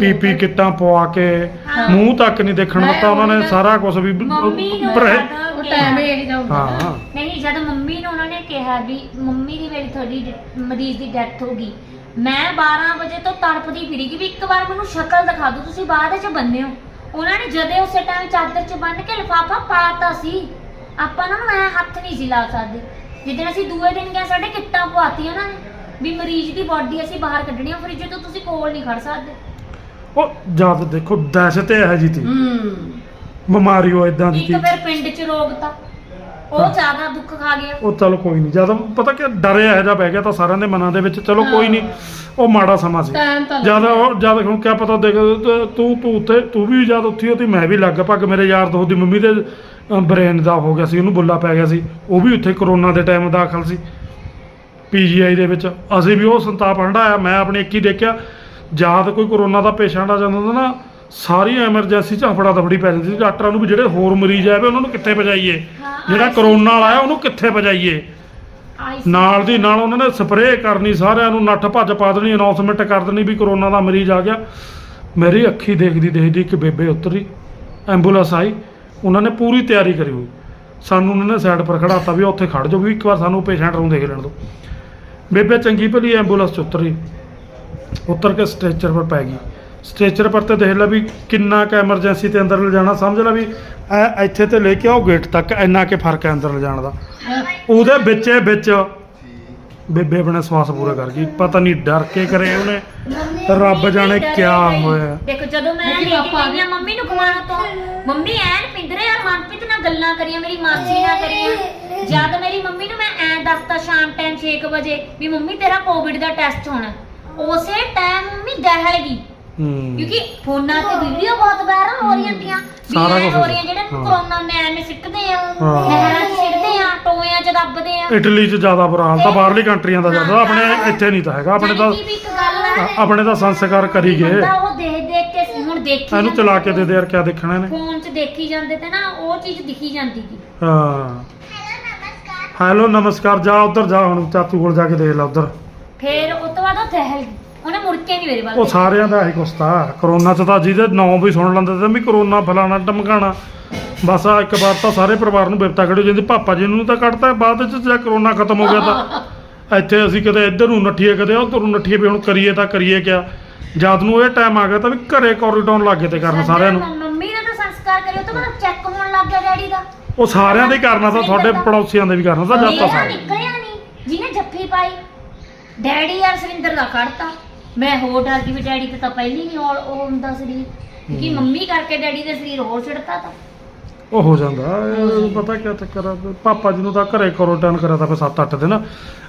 ਪੀਪੀ ਕਿੱਟਾਂ ਪਵਾ ਕੇ। ਮੂੰਹ ਤੱਕ ਨਹੀਂ ਦੇਖਣ ਮੈਂ ਦਿੱਤਾ ਉਹਨਾਂ ਨੇ ਸਾਰਾ ਕੁਝ ਵੀ ਮੰਮੀ ਨੂੰ ਪਰੇ- ਜਦ ਉਹ ਕਿਹਾ- ਟਾਈਮ ਇਹ ਜਾਊਗਾ। ਹਾਂ। ਨਹੀਂ ਜਦ ਮੰਮੀ ਨੂੰ ਉਹਨਾਂ ਨੇ ਕਿਹਾ ਵੀ ਮੰਮੀ ਦੀ ਮੇਰੀ ਤੁਹਾਡੀ ਡ- ਮਰੀਜ਼ ਦੀ ਡੈਥ ਹੋ ਗਈ ਮੈਂ 12 ਵਜੇ ਤੋਂ ਤੜਪਦੀ ਫਿਰੀ ਕਿ ਵੀ ਇੱਕ ਵਾਰ ਮੈਨੂੰ ਸ਼ਕਲ ਦਿਖਾ ਦਿਓ ਤੁਸੀਂ ਬਾਅਦ ਵਿੱਚ ਬੰਨਿਓ ਉਹਨਾਂ ਨੇ ਜਦੇ ਉਸੇ ਟਾਈਮ ਚਾਦਰ 'ਚ ਬੰਨ ਕੇ ਲਿਫਾਫਾ ਪਾਤਾ ਸੀ। ਆਪਾਂ ਉਹਨਾਂ ਨੂੰ ਐ ਹੱਥ ਨਹੀਂ ਸੀ ਲਾ ਸਕਦੇ। ਜਿੱਦਣ ਅਸੀਂ ਦੂਏ ਦਿਨ ਗਏ ਸਾਡੇ ਕਿੱਟਾਂ ਪਵਾਤੀਆਂ ਉਹਨਾਂ ਨੇ ਵੀ ਮਰੀਜ਼ ਦੀ ਬਾਡੀ ਅਸੀਂ ਬਾਹਰ ਕੱਢਣੀ ਆ ਫਰਿੱਜ ਤੋਂ ਤੁਸੀਂ ਕੋਲ ਨਹੀਂ ਖੜ ਸਕਦੇ। ਉਹ ਜਦ ਦੇਖੋ ਦਹਿਸ਼ਤ ਇਹ ਜੀ ਤੀ। ਹੂੰ। ਬਿਮਾਰੀ ਉਹ ਇਦਾਂ ਦੀ ਇੱਕ ਤੀ। ਫਿਰ ਪਿੰਡ 'ਚ ਰੋਗ ਤਾਂ ਉਹ ਹਾਂ। ਜ਼ਿਆਦਾ ਦੁੱਖ ਖਾ ਗਿਆ। ਉਹ ਚਲ ਕੋਈ ਨਹੀਂ ਜਦ ਪਤਾ ਕਿ ਡਰਿਆ ਇਹੋ ਜਿਹਾ ਪੈ ਗਿਆ ਤਾਂ ਸਾਰਿਆਂ ਦੇ ਮਨਾਂ ਦੇ ਵਿੱਚ ਚਲੋ ਕੋਈ ਨਹੀਂ ਉਹ ਮਾੜਾ ਸਮਾਂ ਸੀ। ਟਾਈਮ ਤਾਂ ਜਦ ਉਹ ਜਦ ਹੁਣ ਕਿਆ ਪਤਾ ਦੇਖ ਤ- ਤੂੰ ਤੂੰ ਉੱਥੇ ਤੂੰ ਵੀ ਜਦ ਉੱਥੇ ਹੋਤੀ ਮੈਂ ਵੀ ਲੱਗ ਭੱਗ ਮੇਰੇ ਯਾਰ ਦੋਸਤ ਦੀ ਮੰਮੀ ਦੇ ਬ੍ਰੇਨ ਦਾ ਹੋ ਗਿਆ ਸੀ ਉਹਨੂੰ ਬੁੱਲਾ ਪੈ ਗਿਆ ਸੀ। ਉਹ ਵੀ ਉੱਥੇ ਕਰੋਨਾ ਦੇ ਟਾਈਮ ਦਾਖਲ ਸੀ। ਪੀਜੀਆਈ ਦੇ ਵਿੱਚ ਅਸੀਂ ਵੀ ਉਹ ਸੰਤਾਪ ਹੰਡਾਇਆ ਮੈਂ ਆਪਣੀ ਅੱਖੀ ਦੇਖਿਆ। ਜਦ ਕੋਈ ਕਰੋਨਾ ਦਾ ਪੇਸ਼ੈਂਟ ਆ ਜਾਂਦਾ ਨਾ ਸਾਰੀ ਐਮਰਜੈਂਸੀ ਚ ਹਫੜਾ ਦਫੜੀ ਪੈ ਜਾਂਦੀ ਸੀ। ਡਾਕਟਰਾਂ ਨੂੰ ਵੀ ਜਿਹੜੇ ਹੋਰ ਮਰੀਜ਼ ਆਏ ਵੇ ਉਹਨਾਂ ਨੂੰ ਕਿੱਥੇ ਪਜਾਈਏ? ਹਾਂ, ਜਿਹੜਾ ਕਰੋਨਾ ਵਾਲਾ ਆਇਆ ਉਹਨੂੰ ਕਿੱਥੇ ਪਜਾਈਏ? ਨਾਲ ਦੀ ਨਾਲ ਉਹਨਾਂ ਨੇ ਸਪਰੇਅ ਕਰਨੀ ਸਾਰਿਆਂ ਨੂੰ ਨੱਠ ਭੱਜ ਪਾ ਦੇਣੀ ਅਨਾਉਂਸਮੈਂਟ ਕਰ ਦੇਣੀ ਵੀ ਕਰੋਨਾ ਦਾ ਮਰੀਜ਼ ਆ ਗਿਆ। ਮੇਰੀ ਅੱਖੀ ਦੇਖਦੀ ਦੇਖਦੀ ਇੱਕ ਬੇਬੇ ਉਤਰੀ। ਐਂਬੂਲੈਂਸ ਆਈ। ਉਹਨਾਂ ਨੇ ਪੂਰੀ ਤਿਆਰੀ ਕਰੀ ਹੋਈ। ਸਾਨੂੰ ਉਹਨਾਂ ਨੇ ਸਾਈਡ ਪਰ ਖੜਾਤਾ ਵੀ ਉੱਥੇ ਖੜ ਜਾਓ ਵੀ ਇੱਕ ਵਾਰ ਸਾਨੂੰ ਪੇਸ਼ੈਂਟ ਨੂੰ ਦੇਖ ਲੈਣ ਦਿਓ। ਬੇਬੇ ਚੰਗੀ ਭਲੀ ਐਂਬੂਲੈਂਸ 'ਚ ਉਤਰੀ। ਉਤਰ ਕੇ ਸਟ੍ਰੈਚਰ ਪਰ ਪੈ ਗਈ। ਸਟ੍ਰੈਚਰ ਪਰ ਤੇ ਦੇਖ ਲੈ ਵੀ ਕਿੰਨਾ ਕੁ ਐਮਰਜੈਂਸੀ ਤੇ ਅੰਦਰ ਲਿਜਾਣਾ, ਸਮਝ ਲੈ ਵੀ ਐ ਇੱਥੇ ਤੇ ਲੈ ਕੇ ਆਓ ਗੇਟ ਤੱਕ ਇੰਨਾ ਕੁ ਫ਼ਰਕ ਹੈ ਅੰਦਰ ਲਿਜਾਣ ਦਾ। ਉਹਦੇ ਵਿੱਚੇ ਵਿੱਚ ਬੇਬੇ ਆਪਣੇ ਸਵਾਸ ਪੂਰੇ ਕਰ ਗਈ ਪਤਾ ਨਹੀਂ ਡਰ ਕੇ ਕਰੇ ਉਹਨੇ ਰੱਬ ਜਾਣੇ ਕਿਆ ਹੋਇਆ। ਦੇਖੋ ਜਦੋਂ ਮੈਂ ਲੈ ਕੇ ਪਾਪਾ ਆ ਗਈ ਆ ਗਏ। ਮੰਮੀ ਨੂੰ ਘੁਮਾਉਣ ਤੋਂ ਮੰਮੀ ਐਨ ਪਿੰਦਰੇ ਆ ਮਨਪ੍ਰੀਤ ਨਾਲ ਗੱਲਾਂ ਕਰੀਆਂ ਮੇਰੀ ਮਾਸੀ ਨਾਲ ਕਰੀਆਂ ਜਦ ਮੇਰੀ ਮੰਮੀ ਨੂੰ ਮੈਂ ਐ ਦੱਸਤਾ ਸ਼ਾਮ ਟਾਈਮ 6 ਵਜੇ ਵੀ ਮੰਮੀ ਤੇਰਾ ਕੋਵਿਡ ਦਾ ਟੈਸਟ ਹੋਣਾ ਉਸੇ ਟਾਈਮ ਮੰਮੀ ਦਹਿਲ ਗਈ ਹੂੰ। ਕਿਉਂਕਿ ਫੋਨਾਂ ਤੇ ਵੀਡੀਓ ਬਹੁਤ ਵਾਇਰਲ ਹੋ ਰਹੀਆਂ ਦੀਆਂ ਸਾਰਾ ਕੁਛ ਹੋ ਰਹੀਆਂ ਜਿਹੜੇ ਹਾਂ। ਕਰੋਨਾ ਨੈਣ ਨੇ ਸਿੱਟਦੇ ਆ ਹਾਂ। ਨਹਿਰਾਂ 'ਚ ਸਿੱਟਦੇ ਆ ਟੋਇਆਂ 'ਚ ਦੱਬਦੇ ਆ। ਇਟਲੀ 'ਚ ਜ਼ਿਆਦਾ ਬੁਰਾ ਹਾਲ ਤਾਂ ਬਾਹਰਲੀ ਕੰਟਰੀਆਂ ਦਾ ਜ਼ਿਆਦਾ ਆਪਣੇ ਇੱਥੇ ਨਹੀਂ ਤਾਂ ਹੈਗਾ ਆਪਣੇ ਤਾਂ ਜਾਣੀ ਕਿ ਵੀ ਇੱਕ ਗੱਲ ਹੈ ਆਪਣੇ ਤਾਂ ਸੰਸਕਾਰ ਕਰੀ ਗਏ। ਬੰਦਾ ਉਹ ਦੇਖ ਦੇਖ ਕੇ ਹੁਣ ਦੇਖੀ ਇਹਨੂੰ ਚਲਾ ਕੇ ਦੇ ਦੇ ਯਾਰ ਕਿਆ ਦੇਖਣਾ ਇਹਨੇ। ਫੋਨ 'ਚ ਦੇਖੀ ਜਾਂਦੇ ਤੇ ਨਾ ਉਹ ਚੀਜ਼ ਦਿਖੀ ਜਾਂਦੀ ਸੀ। ਹਾਂ। ਹੈਲੋ ਨਮਸਕਾਰ। ਜਾ ਉਧਰ ਜਾ ਹੁਣ ਚਾਚੂ ਕੋਲ ਜਾ ਕੇ ਦੇਖ ਲੈ ਉਧਰ। ਫਿਰ ਉਸ ਤੋਂ ਬਾਅਦ ਉਹ ਦਹਿਲ ਗਈ ਉਹਨੇ ਮੁੜ ਕੇ ਨਹੀਂ ਮੇਰੇ ਵੱਲ ਉਹ ਸਾਰਿਆਂ ਦਾ ਇਹੀ ਕੁਛ ਤਾਂ ਕਰੋਨਾ ਚ ਤਾਂ ਜਿਹਦੇ ਨਾਂ ਵੀ ਸੁਣ ਲੈਂਦੇ ਤੇ ਵੀ ਕਰੋਨਾ ਫਲਾਣਾ ਟਮਕਾਣਾ। ਬਸ ਆ ਇੱਕ ਵਾਰ ਤਾਂ ਸਾਰੇ ਪਰਿਵਾਰ ਨੂੰ ਬਿਪਤਾ ਖੜਿਓ ਜਿੰਦੇ। ਪਾਪਾ ਜੀ ਨੂੰ ਤਾਂ ਕੱਢਤਾ ਬਾਅਦ ਚ ਜੇ ਕਰੋਨਾ ਖਤਮ ਹੋ ਗਿਆ ਤਾਂ। ਇੱਥੇ ਅਸੀਂ ਕਦੇ ਇੱਧਰ ਨੂੰ ਨੱਠੀਏ ਕਦੇ ਉੱਧਰ ਨੂੰ ਨੱਠੀਏ ਵੀ ਹੁਣ ਕਰੀਏ ਤਾਂ ਕਰੀਏ ਕਿਆ। ਜਦ ਨੂੰ ਇਹ ਟਾਈਮ ਆ ਗਿਆ ਤਾਂ ਵੀ ਘਰੇ ਕੋਰੀਡੋਰ ਲੱਗੇ ਤੇ ਕਰਨ ਸਾਰਿਆਂ ਨੂੰ। ਮੰਮੀ ਨੇ ਤਾਂ ਸੰਸਕਾਰ ਕਰਿਓ ਤਾਂ ਬਾਅਦ ਚੈੱਕ ਹੋਣ ਲੱਗ ਗਿਆ ਡੈਡੀ ਦਾ। ਉਹ ਸਾਰਿਆਂ ਦੇ ਕਰਨਾ ਤਾਂ ਤੁਹਾਡੇ ਪੜੋਸੀਆਂ ਦੇ ਵੀ ਕਰਨਾ ਤਾਂ ਜਦ ਤਾਂ ਮੇਰਾ ਸਾਰੇ। ਨਿਕਲਿਆ ਨਹੀਂ। ਜਿਹਨੇ ਜੱਫੀ ਪਾਈ ਡੈਡੀ ਯਾਰ ਸਰਿੰਦਰ ਦਾ ਕੱਢਤਾ। ਮੈਂ ਹੋਰ ਡਰ ਗਈ ਵੀ ਡੈਡੀ ਤੇ ਤਾਂ ਪਹਿਲੀ ਨਹੀਂ ਔਲ ਉਹ ਹੁੰਦਾ ਸਰੀਰ। ਕਿ ਮੰਮੀ ਕਰਕੇ ਡੈਡੀ ਦੇ ਸਰੀਰ ਹੋਰ ਛਿੜਤਾ ਤਾਂ। ਉਹ ਹੋ ਜਾਂਦਾ। ਇਹ ਪਤਾ ਕਿਆ ਚੱਕਰ ਆ? ਪਾਪਾ ਜੀ ਨੂੰ ਤਾਂ ਘਰੇ ਕੋਰੋਟਾਈਨ ਕਰਿਆ ਤਾਂ ਫਿਰ 7-8 ਦਿਨ।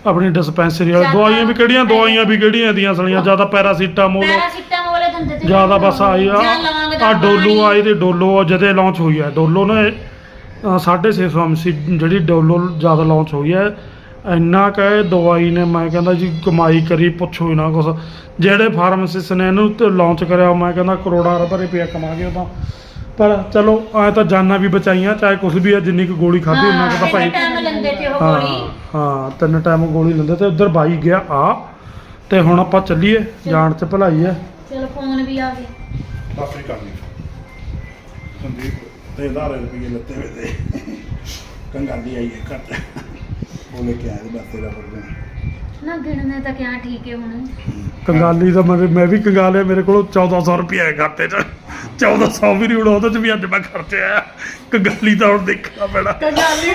ਆਪਣੀ ਡਿਸਪੈਂਸਰੀ ਵਾਲੀ ਦਵਾਈਆਂ ਵੀ ਕਿਹੜੀਆਂ? ਦਵਾਈਆਂ ਵੀ ਕਿਹੜੀਆਂ ਦੀਆਂ ਸਲੀਆਂ? ਜ਼ਿਆਦਾ ਪੈਰਾਸੀਟਾਮੋਲ। ਪੈਰਾਸੀਟਾਮੋਲ ਵਾਲੇ ਦਿੰਦੇ ਤੇ ਜ਼ਿਆਦਾ ਬਸ ਆਈ ਆ। ਆ ਡੋਲੂ। ਆਈ ਤੇ ਡੋਲੋ ਜਦੇ ਲਾਂਚ ਹੋਈ ਹੈ ਡੋਲੋ ਨੇ 650 ਐਮਸੀ ਜਿਹੜੀ ਡੋਲੋ ਜ਼ਿਆਦਾ ਲਾਂਚ ਹੋਈ ਹੈ। ਇੰਨਾ ਕਹੇ ਦਵਾਈ ਨੇ ਮੈਂ ਕਹਿੰਦਾ ਜੀ ਕਮਾਈ ਕਰੀ ਪੁੱਛੋ ਹੀ ਨਾ ਕੁਛ। ਜਿਹੜੇ ਫਾਰਮਾਸਿਸਟ ਨੇ ਇਹਨੂੰ ਤੇ ਲਾਂਚ ਕਰਿਆ ਮੈਂ ਕਹਿੰਦਾ ਕਰੋੜਾਂ ਰੁਪਏ ਕਮਾ ਗਏ ਉਹ ਤਾਂ। ਪਰ ਚਲੋ ਐ ਤਾਂ ਜਾਨਾਂ ਵੀ ਬਚਾਈਆਂ ਚਾਹੇ ਕੁਛ ਵੀ ਹੈ ਜਿੰਨੀ ਕੁ ਗੋਲੀ ਖਾਧੀ ਉਹਨਾਂ ਕੁ ਤਾਂ ਭਾਈ ਟਾਈਮ ਲੈਂਦੇ ਤੇ ਉਹ ਹਾਂ ਗੋਲੀ। ਹਾਂ ਤਿੰਨ ਟਾਈਮ ਗੋਲੀ ਲੈਂਦੇ ਤੇ ਉਧਰ ਬਾਈ ਗਿਆ ਆ। ਤੇ ਹੁਣ ਆਪਾਂ ਚੱਲੀਏ ਜਾਣ ਚ ਭਲਾਈ ਹੈ। ਚਲੋ ਫੋਨ ਵੀ ਆ ਗਿਆ। ਬਸ ਵੀ ਕਰ ਲਈ ਸੰਦੀਪ ਤੇ ਹਜ਼ਾਰ ਰੁਪਏ ਲੱਤੇ ਹੋਏ ਤੇ ਕੰਗਾਲੀ ਆਈ ਹੈ ਘਰ ਉਹ ਲੈ ਕੇ ਆਇਆ ਤੇ ਬਸ ਤੇਰਾ ਵਰਗਾ ਨਾ ਗਿਣਨੇ ਤਾਂ ਕਿਆ ਠੀਕ ਹੈ ਹੁਣ। ਕੰਗਾਲੀ ਦਾ ਮੈਂ ਮੈਂ ਵੀ ਕੰਗਾਲਿਆ ਮੇਰੇ ਕੋਲ 1400 ਰੁਪਏ ਹੈ ਖਾਤੇ 'ਚ। 1400 ਵੀ ਨਹੀਂ ਹੁਣ ਉਹਦੇ 'ਚ ਵੀ ਅੱਜ ਮੈਂ ਖਰਚਿਆ ਕੰਗਾਲੀ ਤਾਂ ਹੁਣ ਦੇਖਣਾ ਪੈਣਾ। ਕੰਗਾਲੀ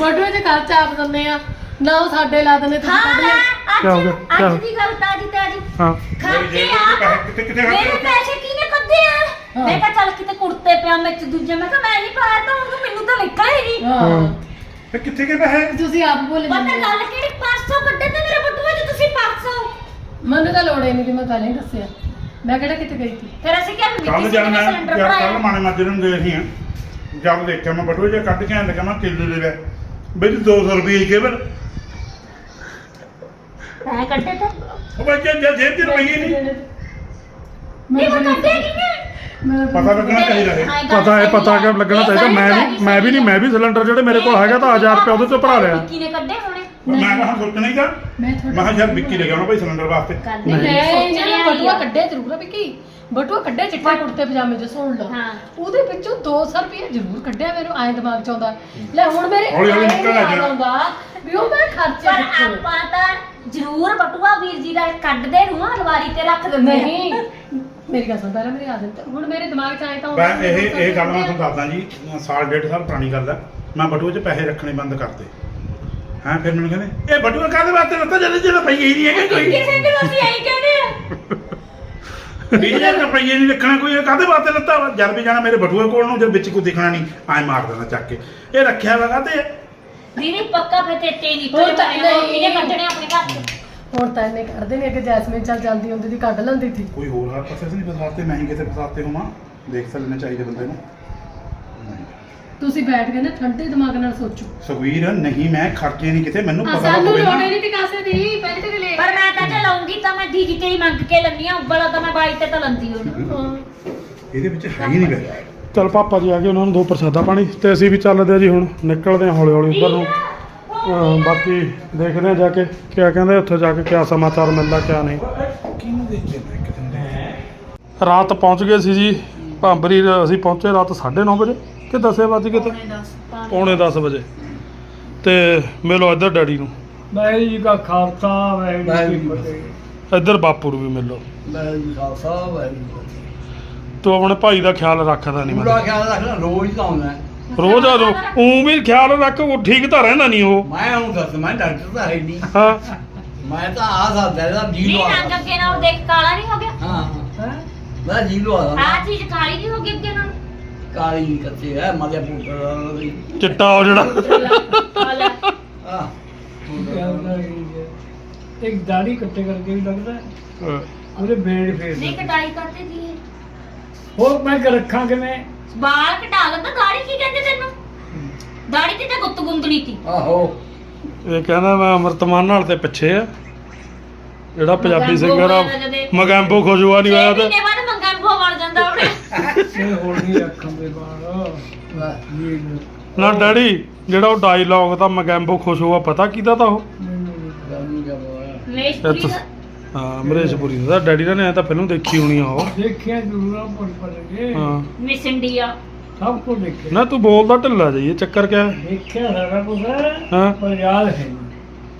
ਬਟੂਏ ਚ ਖਰਚ ਆਪ ਦਿੰਦੇ ਆ। ਨਾ ਉਹ ਸਾਡੇ ਲਾ ਦਿੰਦੇ ਤੁਸੀਂ ਹਾਂ ਕੱਢ ਲੈ, ਲਿਆ ਕਿਆ ਹੋ ਗਿਆ? ਅੱਜ ਕਿਆ? ਅੱਜ ਦੀ ਗੱਲ ਤਾਜੀ ਤਾਜੀ। ਹਾਂ। ਖਰਚੇ ਜੇਬ ਆ। ਵਿੱਚ ਪੈਸੇ ਕਿੱਥੇ- ਕਿੱਥੇ ਖਰਚੇ? ਮੇਰੇ ਪੈਸੇ ਕਿਹਨੇ ਕੱਢੇ ਆ? ਹਾਂ। ਮੈਂ ਕਿਹਾ ਚੱਲ ਕਿਤੇ ਕੁੜਤੇ ਪਜਾਮੇ ਚ ਦੂਜੇ ਮੈਂ ਕਿਹਾ ਮੈਂ ਨਹੀਂ ਪਾਇਆ ਤਾਂ ਉਹਨੂੰ ਮੈਨੂੰ ਤਾਂ ਨਿਕਲ ਹੀ ਨਹੀਂ। ਹਾਂ। ਤੇ ਕਿੱਥੇ ਗਏ ਪੈਸੇ ਤੁਸੀਂ ਆਪ ਬੋਲੇ ਪਤਾ। ਗੱਲ ਕਿਹੜੀ? 500 ਕੱਢੇ ਤੇ ਮੇਰੇ ਬਟੂਏ ਚ ਤੁਸੀਂ 500 ਮੈਨੂੰ ਤਾਂ ਲੋੜ ਹੀ ਨਹੀਂ ਕਿ ਮੈਂ ਕੱਲ ਹੀ ਦੱਸਿਆ। ਮੈਂ ਕਿਹੜਾ ਕਿਤੇ ਗਈ ਸੀ? ਫਿਰ ਅਸੀਂ ਕਿਹਾ ਮਿੱਟੀ ਕੱਲ ਮੈਂ ਸਿਲੰਡਰ ਕੱਲ ਮਾਣੇ ਮਾਜੇ ਨੂੰ ਗਏ ਸੀ ਜਦ ਦੇਖਿਆ ਮੈਂ ਬਟੂਏ ਜੇ ਕੱਢ ਕੇ ਆਂ ਲੱਗਾ ਮੈਂ ਕਿੱਲੋ ਦੇ ਲਿਆ। ਬਈ 200 ਰੁਪਏ ਕੇਵਲ। ਮੈਂ ਕੱਢੇ ਤਾਂ। ਉਹ ਜੇ ਜੇ ਜੇਬ 'ਚ ਰੁਪਏ ਨਹੀਂ ਮੈਂ ਕੱਢੇ ਮੈਂ ਪਤਾ ਲੱਗਣਾ ਚਾਹੀਦਾ ਹੈ ਪਤਾ ਹੈ ਪਤਾ। ਕਿ ਲੱਗਣਾ ਚਾਹੀਦਾ ਮੈਂ ਵੀ ਮੈਂ ਵੀ ਨਹੀਂ ਮੈਂ ਵੀ ਸਿਲੰਡਰ ਜਿਹੜੇ ਮੇਰੇ ਕੋਲ ਹੈਗਾ ਤਾਂ 1000 ਰੁਪਏ ਉਹਦੇ 'ਚੋਂ ਭਰਾ ਲਿਆ ਵਿੱਕੀ ਨੇ ਕੱਢੇ ਹੋਣੇ ਮੈਂ ਕਹਾਂ ਸੋਚਣਾ ਹੀ ਤਾਂ ਮੈਂ ਮੈਂ ਥੋੜਾ ਕਿਹਾ ਯਾਰ ਵਿੱਕੀ ਲੈ ਕੇ ਆਉਣਾ ਭਾਈ ਸਿਲੰਡਰ ਵਾਸਤੇ ਕਰ ਨਹੀਂ। ਮੈਂ ਸੋਚਿਆ ਇਹਨਾਂ ਹੀ ਬਟੂਆ ਆ। ਕੱਢੇ ਜ਼ਰੂਰ ਆ ਵਿੱਕੀ ਬਟੂਆ ਕੱਢੇ ਚਿੱਟੇ ਕੁੜਤੇ ਪਜਾਮੇ ਚ ਸੁਣ ਲਓ ਹਾਂ। ਉਹਦੇ ਵਿੱਚੋਂ 200 ਰੁਪਏ ਜ਼ਰੂਰ ਕੱਢਿਆ ਮੈਨੂੰ ਐਂ ਦਿਮਾਗ ਚ ਆਉਂਦਾ ਲੈ ਹੁਣ ਮੇਰੇ ਹੌਲੀ ਹੌਲੀ ਐਂ ਨਿਕਲ ਨੀ ਆ ਜਾ। ਆਉਂਦਾ ਵੀ ਉਹ ਮੈਂ ਖਰਚੇ ਪਰ ਕਿੱਥੋਂ ਆਪਾਂ ਤਾਂ ਜ਼ਰੂਰ ਬਟੂਆ ਵੀਰ ਜੀ ਦਾ ਕੱਢਦੇ ਰੂਹਾਂ ਅਲਵਾਰੀ ਤੇ ਰੱਖ ਦਿੰਦੇ ਆ। ਨਹੀਂ ਮੇਰੀ ਗੱਲ ਸੁਣ ਪਹਿਲਾਂ ਮੇਰੀ ਆਦਤ ਹੁਣ ਮੇਰੇ ਦਿਮਾਗ ਚ ਆਏ ਤਾਂ ਮੈਂ ਇਹ ਇਹ ਗੱਲ ਮੈਂ ਤੁਹਾਨੂੰ ਦੱਸਦਾ ਜੀ ਸਾਲ ਡੇਢ ਸਾਲ ਪੁਰਾਣੀ ਗੱਲ ਹੈ। ਮੈਂ ਬਟੂਏ 'ਚ ਪੈਸੇ ਰੱਖਣੇ ਬੰਦ ਕਰਤੇ ਹਾਂ ਫਿਰ ਮੈਨੂੰ ਕਹਿੰਦੇ ਇਹ ਬਟੂਆ ਕਾਹਦੇ ਵਾਸਤੇ ਲੱਤਾ ਜਦੋਂ ਜਦੋਂ ਪਈ ਹੀ ਨਹੀਂ ਹੈਗਾ ਕੋਈ। ਕਿਸੇ ਨੂੰ ਅਸੀਂ ਕਹਿੰਦੇ ਆ। ਨਹੀਂ ਰੱਖਣਾ ਕੋਈ ਇਹ ਕਾਹਦੇ ਵਾਸਤੇ ਲੱਤਾ ਵਾ? ਜਦ ਵੀ ਜਾਣਾ ਮੇਰੇ ਬਟੂਏ ਕੋਲ ਨੂੰ ਜਦ ਵਿੱਚ ਕੋਈ ਦਿਖਣਾ ਨਹੀਂ ਐ ਮਾਰ ਦੇਣਾ ਚੱਕ ਕੇ। ਇਹ ਰੱਖਿਆ ਵਾ ਕਾਹਤੇ? ਦੀਦੀ ਪੱਕਾ ਫਿਰ ਤੇ ਤੇ ਨਹੀਂ। ਉਹ ਤਾਂ ਨਹੀਂ। ਇਹਨੇ ਕੱਢਣੇ ਆਪਣੇ ਘਰ ਚ? ਹੁਣ ਤਾਂ ਇਹਨੇ ਕੱਢਦੇ ਨੇ ਅੱਗੇ ਜੈਸਮੀਨ ਚੱਲ ਜਾਂਦੀ ਹੁੰਦੀ ਸੀ ਕੱਢ ਲੈਂਦੀ ਸੀ। ਕੋਈ ਹੋਰ ਹਰ ਪਾਸੇ ਨਹੀਂ ਫਸਾਤੇ ਮੈਂ ਹੀ ਕਿਤੇ ਫਸਾਤੇ ਹੋਵਾਂ। ਦੇਖ ਸਕਣੇ ਚਾਹੀਦੇ ਬੰਦੇ ਨੂੰ। ਤੁਸੀਂ ਬੈਠ ਕੇ ਨਾ ਠੰਡੇ ਦਿਮਾਗ ਨਾਲ ਸੋਚੋ। ਸੁਖਵੀਰ ਨਹੀਂ ਮੈਂ ਖਰਚੇ ਨਹੀਂ ਕਿਤੇ ਮੈਨੂੰ ਪਤਾ ਸਾਨੂੰ ਹੋਵੇ ਲੋੜ ਨਾ ਹੀ ਨਹੀਂ ਤੇ ਕਾਸੇ ਦੀ ਪਹਿਲੇ ਤੇ ਲੈ ਪਰ ਮੈਂ ਤਾਂ ਜੇ ਲਾਉਂਗੀ ਤਾਂ ਮੈਂ ਦੀਦੀ ਤੇਰੀ ਮੰਗ ਕੇ ਲੰਨੀ ਆ ਉੱਬਲਾ ਤਾਂ ਮੈਂ ਬਾਈ ਤੇ ਤਾਂ ਲੰਦੀ ਉਹਨੂੰ ਇਹਦੇ ਵਿੱਚ ਹੈ ਹੀ ਨਹੀਂ ਵੈਸੇ ਚਲ ਪਾਪਾ ਜੀ ਆ ਗਏ ਉਹਨਾਂ ਨੂੰ ਦੋ ਪ੍ਰਸਾਦਾ ਪਾਣੀ ਤੇ ਅਸੀਂ ਵੀ ਚੱਲਦੇ ਆ ਜੀ ਹੁਣ ਨਿਕਲਦੇ ਆ ਹੌਲੀ ਹੌਲੀ ਉੱਧਰ ਨੂੰ। ਬਾਕੀ ਦੇਖਦੇ ਆ ਜਾ ਕੇ ਕਿਆ ਕਹਿੰਦੇ ਉੱਥੇ ਜਾ ਕੇ ਕਿਆ ਸਮਾਚਾਰ ਮਿਲਦਾ ਕਿਆ ਨਹੀਂ। ਕਿਹਨੂੰ ਮੈਂ ਦੇ ਰਾਤ ਪਹੁੰਚ ਗਏ ਸੀ ਜੀ ਭਾਂਬਰੀ ਅਸੀਂ ਪਹੁੰਚੇ ਰਾਤ 9:30 ਵਜੇ। ਕਿ 10 ਵਜੇ ਕਿਤੇ? ਪੌਣੇ 10 ਵਜੇ। ਤੇ ਮਿਲੋ ਇੱਧਰ ਡੈਡੀ ਨੂੰ। ਵਾਹਿਗੁਰੂ ਜੀ ਕਾ ਖਾਲਸਾ ਜੀ ਫਤਿਹ। ਇੱਧਰ ਬਾਪੂ ਨੂੰ ਵੀ ਮਿਲੋ। ਵਾਹਿਗੁਰੂ ਜੀ ਖਾਲਸਾ ਫਤਿਹ। ਤੂੰ ਆਪਣੇ ਭਾਈ ਦਾ ਖਿਆਲ ਰੱਖਦਾ ਨਹੀਂ ਪੂਰਾ ਮੈਂ ਖਿਆਲ ਰੱਖਣਾ ਰੋਜ਼ ਤਾਂ ਆਉਂਦਾ। ਹੈ। ਰੋਜ਼ ਆ ਉਹ ਵੀ ਖਿਆਲ ਰੱਖ ਉਹ ਠੀਕ ਤਾਂ ਰਹਿੰਦਾ ਨਹੀਂ ਉਹ। ਮੈਂ ਉਹਨੂੰ ਦੱਸ ਮੈਂ ਡਾਕਟਰ ਤਾਂ ਹੈ ਨਹੀਂ। ਹਾਂ। ਮੈਂ ਤਾਂ ਆ ਸਕਦਾ ਇਹਦਾ ਜੀ ਨਹੀਂ ਲਵਾ ਰੰਗ ਅੱਗੇ ਨਾਲ ਦੇਖ ਕਾਲਾ ਨਹੀਂ ਹੋ ਗਿਆ? ਹਾਂ ਹੈ। ਮੈਂ ਜੀ ਲਵਾ ਆਹ ਚੀਜ਼ ਕਾਲੀ ਨਹੀਂ ਹੋ ਗਈ ਅੱਗੇ ਨਾਲ? ਕਾਲੀ ਕੱਚੇ ਹੈ ਮਲੇ ਪੁੱਤਰ ਦੀ ਚਿੱਟਾ ਹੋ ਜਿਹੜਾ। ਆ ਲੈ ਆ ਇੱਕ ਦਾੜੀ ਕੱਟੇ ਕਰਕੇ ਵੀ ਲੱਗਦਾ ਹੈ। ਹਾਂ। ਉਹਦੇ ਬੇੜ ਫੇਰ ਨਹੀਂ ਕਟਾਈ ਕਰਦੇ ਦੀ ਹੈ ਹੋਰ ਮੈਂ ਕਿ ਰੱਖਾਂ ਕਿਵੇਂ? ਬਾਲ ਕਟਾ ਲੈਂਦਾ ਦਾੜੀ ਕੀ ਕਹਿੰਦੇ ਤੈਨੂੰ? ਦਾੜੀ ਤੇ ਤਾਂ ਗੁੱਤ ਗੁੰਦਣੀ ਤੀ। ਆਹੋ। ਇਹ ਕਹਿੰਦਾ ਮੈਂ ਅਮਰਤਮਾਨ ਨਾਲ ਤੇ ਪਿੱਛੇ ਆ। ਜਿਹੜਾ ਪੰਜਾਬੀ ਮਗੈਂਬੋ ਸਿੰਗਰ ਆ। ਮਗੈਂਬੋ ਖੁਸ਼ਵਾ ਨਹੀਂ ਹੋਇਆ ਤੇ ਮਹੀਨੇ ਬਾਅਦ ਮੰਗਣ ਭੋ ਬਣ ਜਾਂਦਾ ਉਹਨੇ ਇਹ ਹੋਰ ਨਹੀਂ ਦੇ ਲੈ, ਇਹ ਨਾ ਡੈਡੀ ਜਿਹੜਾ ਉਹ ਡਾਇਲੌਗ ਤਾਂ ਮਗੈਂਬੋ ਖੁਸ਼ ਹੋਆ ਪਤਾ ਕਿਹਦਾ ਤਾਂ ਉਹ? ਮੈਨੂੰ ਨਹੀਂ ਗੱਲ ਨੂੰ ਕਿਆ ਬੋਲਿਆ ਮੇਸ਼ਪੁਰੀ ਦਾ ਹਾਂ ਮਰੇਸ਼ਪੁਰੀ ਦਾ। ਡੈਡੀ ਨੇ ਐ ਤਾਂ ਫਿਲਮ ਦੇਖੀ ਹੋਣੀ ਆ ਉਹ। ਦੇਖਿਆ ਜ਼ਰੂਰ ਆ ਪਰ ਪਰ ਕੇ। ਹਾਂ। ਮਿਸ ਇੰਡੀਆ ਸਭ ਕੁਝ ਦੇਖਿਆ। ਨਾ ਤੂੰ ਬੋਲਦਾ ਢਿੱਲਾ ਜਾਈਏ ਚੱਕਰ ਕਿਆ ਹੈ? ਦੇਖਿਆ ਸਾਰਾ ਕੁਝ ਹਾਂ। ਪਰ ਯਾਦ ਹੈ ਨਹੀਂ।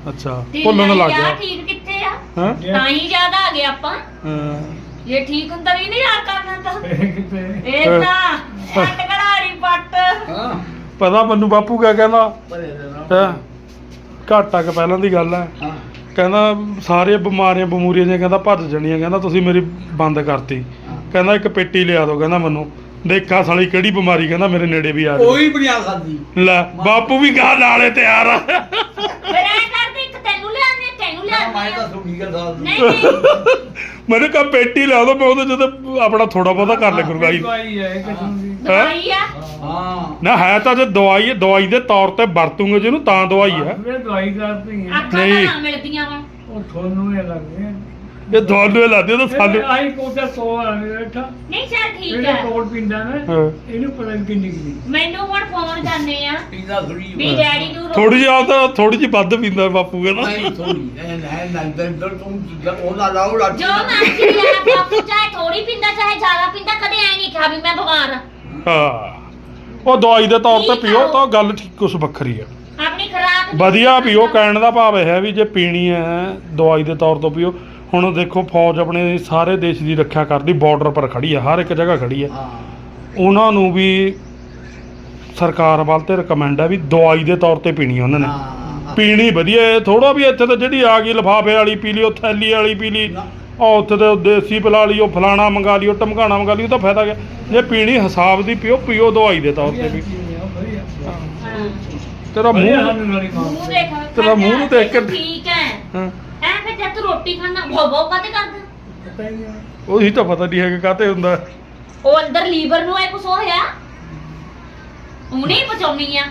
ਅੱਛਾ ਭੁੱਲਣ ਲੱਗ ਗਿਆ। ਠੀਕ ਕਿੱਥੇ ਆ? ਹਾਂ? ਤਾਂ ਹੀ ਯਾਦ ਆ ਗਿਆ ਆਪਾਂ। ਹਾਂ। ਜੇ ਠੀਕ ਹੁੰਦਾ ਵੀ ਨਹੀਂ ਯਾਦ ਕਰਨਾ ਤਾਂ। ਇਹ ਕਿਤੇ ਇਹ ਤਾਂ ਟਕੜਾਰੀ ਪੱਟ। ਹਾਂ। ਪਤਾ ਮੈਨੂੰ ਬਾਪੂ ਕਿਆ ਕਹਿੰਦਾ? ਪਰੇ ਦੇ ਨਾ ਹੈਂ? ਘਾਟਾ ਕੁ ਪਹਿਲਾਂ ਦੀ ਗੱਲ ਹੈ। ਹਾਂ। ਕਹਿੰਦਾ ਸਾਰੇ ਬਿਮਾਰੀਆਂ ਬਮੂਰੀਆਂ ਜਿਹੀਆਂ ਕਹਿੰਦਾ ਭੱਜ ਜਾਣੀਆਂ ਕਹਿੰਦਾ ਤੁਸੀਂ ਮੇਰੀ ਬੰਦ ਕਰਤੀ। ਕਹਿੰਦਾ ਇੱਕ ਪੇਟੀ ਲਿਆ ਦਿਓ ਕਹਿੰਦਾ ਮੈਨੂੰ। ਦੇਖਾ ਸਾਲੀ ਕਿਹੜੀ ਬਿਮਾਰੀ ਕਹਿੰਦਾ ਮੇਰੇ ਨੇੜੇ ਵੀ ਆ ਜਾਵੇ। ਕੋਈ ਵੀ ਨਹੀਂ ਆ ਸਕਦੀ। ਲੈ ਬਾਪੂ ਵੀ ਕਹਾ ਨਾਲੇ ਤਿਆਰ ਆ। ਫਿਰ ਐ ਕਰਦੇ ਇੱਕ ਤੈਨੂੰ ਲਿਆਉਂਦੇ ਤੈਨੂੰ ਲਿਆਉਂਦੇ ਤਾਂ ਆ। ਸੁਣੀ ਗੱਲ ਦੱਸ ਨਹੀਂ ਨਹੀਂ। ਮੈਨੂੰ ਕਹਾ ਪੇਟੀ ਲਿਆ ਦਿਓ ਮੈਂ ਉਹਦੇ ਜਦੋਂ ਆਪਣਾ ਥੋੜਾ ਬਹੁਤਾ ਕਰ ਲੈ ਗੁਰਗਾਈ ਦਵਾਈ ਹੈ ਕਿਸਮ ਦੀ। ਦਵਾਈ ਆ? ਹਾਂ। ਨਾ ਹੈ ਤਾਂ ਜੇ ਦਵਾਈ ਹੈ ਦਵਾਈ ਦੇ ਤੌਰ ਤੇ ਵਰਤੂਗੇ ਜਿਹਨੂੰ ਤਾਂ ਦਵਾਈ ਹੈ। ਮੈਂ ਦਵਾਈ ਕਰਦੀ ਹੈ। ਅੱਖਾਂ ਨਹੀਂ। ਮਿਲਦੀਆਂ ਵਾ। ਉਹ ਤੁਹਾਨੂੰ ਇਹ ਲੱਗਦੇ ਆ। ਇਹ ਤੁਹਾਨੂੰ ਇਹ ਲੱਗਦੀ ਤਾਂ ਸਾਨੂੰ ਆਈ ਕੋਟਾ ਸੋ ਆ ਬੈਠਾ ਨਹੀਂ ਚੱਲ ਠੀਕ ਜਿਹੜੇ ਹੈ। ਕੋਟ ਪਿੰਦਾ ਨਾ ਹਾਂ। ਇਹਨੂੰ ਪਤਾ ਨੀ ਕਿੰਨੀ ਕਿੰਨੀ ਮੈਨੂੰ ਹੁਣ ਫੋਨ ਕਰਨੇ ਆ। ਪੀਂਦਾ ਥੋੜੀ ਵੀ ਡੈਡੀ ਨੂੰ ਰੋ- ਥੋੜੀ ਜਿਹੀ ਆ ਤਾਂ ਥੋੜੀ ਜਿਹੀ ਵੱਧ ਪੀਂਦਾ ਬਾਪੂ ਕਹਿੰਦਾ ਨਹੀਂ ਥੋੜੀ ਇਹ ਨਹੀਂ ਨਹੀਂ ਦਰ ਤੂੰ ਉਹਦਾ ਲਾਉ ਲੱਗ ਜੋ ਮਰਜ਼ੀ ਆ ਬਾਪੂ ਚਾਹੇ ਥੋੜੀ ਪਿੰਦਾ ਚਾਹੇ ਜ਼ਿਆਦਾ ਪਿੰਦਾ ਕਦੇ ਐ ਨਹੀਂ ਕਿਹਾ ਵੀ ਮੈਂ ਬਿਮਾਰ ਆ। ਹਾਂ। ਉਹ ਦਵਾਈ ਦੇ ਤੌਰ ਤੇ ਪੀਓ ਤਾਂ ਗੱਲ ਠੀਕ ਕੁਛ ਵੱਖਰੀ ਆਪਣੀ ਖੁਰਾਕ ਵਧੀਆ ਪੀਓ ਕਹਿਣ ਦਾ ਭਾਵ ਇਹ ਹੈ ਵੀ ਜੇ ਪੀਣੀ ਹੈ ਦਵਾਈ ਦੇ ਤੌਰ ਤੋਂ ਪੀਓ। ਹੁਣ ਦੇਖੋ ਫੌਜ ਆਪਣੇ ਸਾਰੇ ਦੇਸ਼ ਦੀ ਰੱਖਿਆ ਕਰਦੀ ਬਾਰਡਰ ਪਰ ਖੜੀ ਹੈ ਹਰ ਇੱਕ ਜਗ੍ਹਾ ਖੜੀ ਹੈ ਹਾਂ। ਉਹਨਾਂ ਨੂੰ ਵੀ ਸਰਕਾਰ ਵੱਲ ਤੇ ਰეკਮੈਂਡ ਹੈ ਵੀ ਦਵਾਈ ਦੇ ਤੌਰ ਤੇ ਪੀਣੀ ਉਹਨਾਂ ਨੇ। ਪੀਣੀ ਵਧੀਆ ਥੋੜਾ ਵੀ ਇੱਥੇ ਤਾਂ ਜਿਹੜੀ ਆ ਗਈ ਲਿਫਾਫੇ ਵਾਲੀ ਪੀ ਲਈ ਉਹ ਥੈਲੀ ਵਾਲੀ ਪੀ ਲਈ। ਉਹ ਉੱਥੇ ਤੇ ਦੇਸੀ ਪਿਲਾ ਲਈ ਉਹ ਫਲਾਣਾ ਮੰਗਾ ਲਈ ਉਹ ਟਮਕਾਣਾ ਮੰਗਾ ਲਈ ਉਹ ਤਾਂ ਫਾਇਦਾ ਗਿਆ ਜੇ ਪੀਣੀ ਹਿਸਾਬ ਦੀ ਪੀਓ ਪੀਓ ਦਵਾਈ ਦੇ ਤੌਰ ਤੇ ਵੀ। ਤੇਰਾ ਮੂੰਹ ਤੇਰਾ ਮੂੰਹ ਨੂੰ ਦੇਖ ਕੇ- ਠੀਕ ਹੈ। ਹਾਂ, ਐ ਫਿਰ ਜਦ ਤੂੰ ਰੋਟੀ ਖਾਣਾ ਭੋ ਭੋ ਕਾਤੇ ਕਰਦਾ? ਪਤਾ ਹੀ ਨਹੀਂ ਉਹੀ ਤਾਂ ਪਤਾ ਨਹੀਂ ਹੈ ਕਿ ਕਾਤੇ ਹੁੰਦਾ। ਉਹ ਅੰਦਰ ਲੀਵਰ ਨੂੰ ਐ ਕੁਛ ਹੋਇਆ ਉਹਨੇ ਹੀ ਬਚਾਉਣੀ ਆ?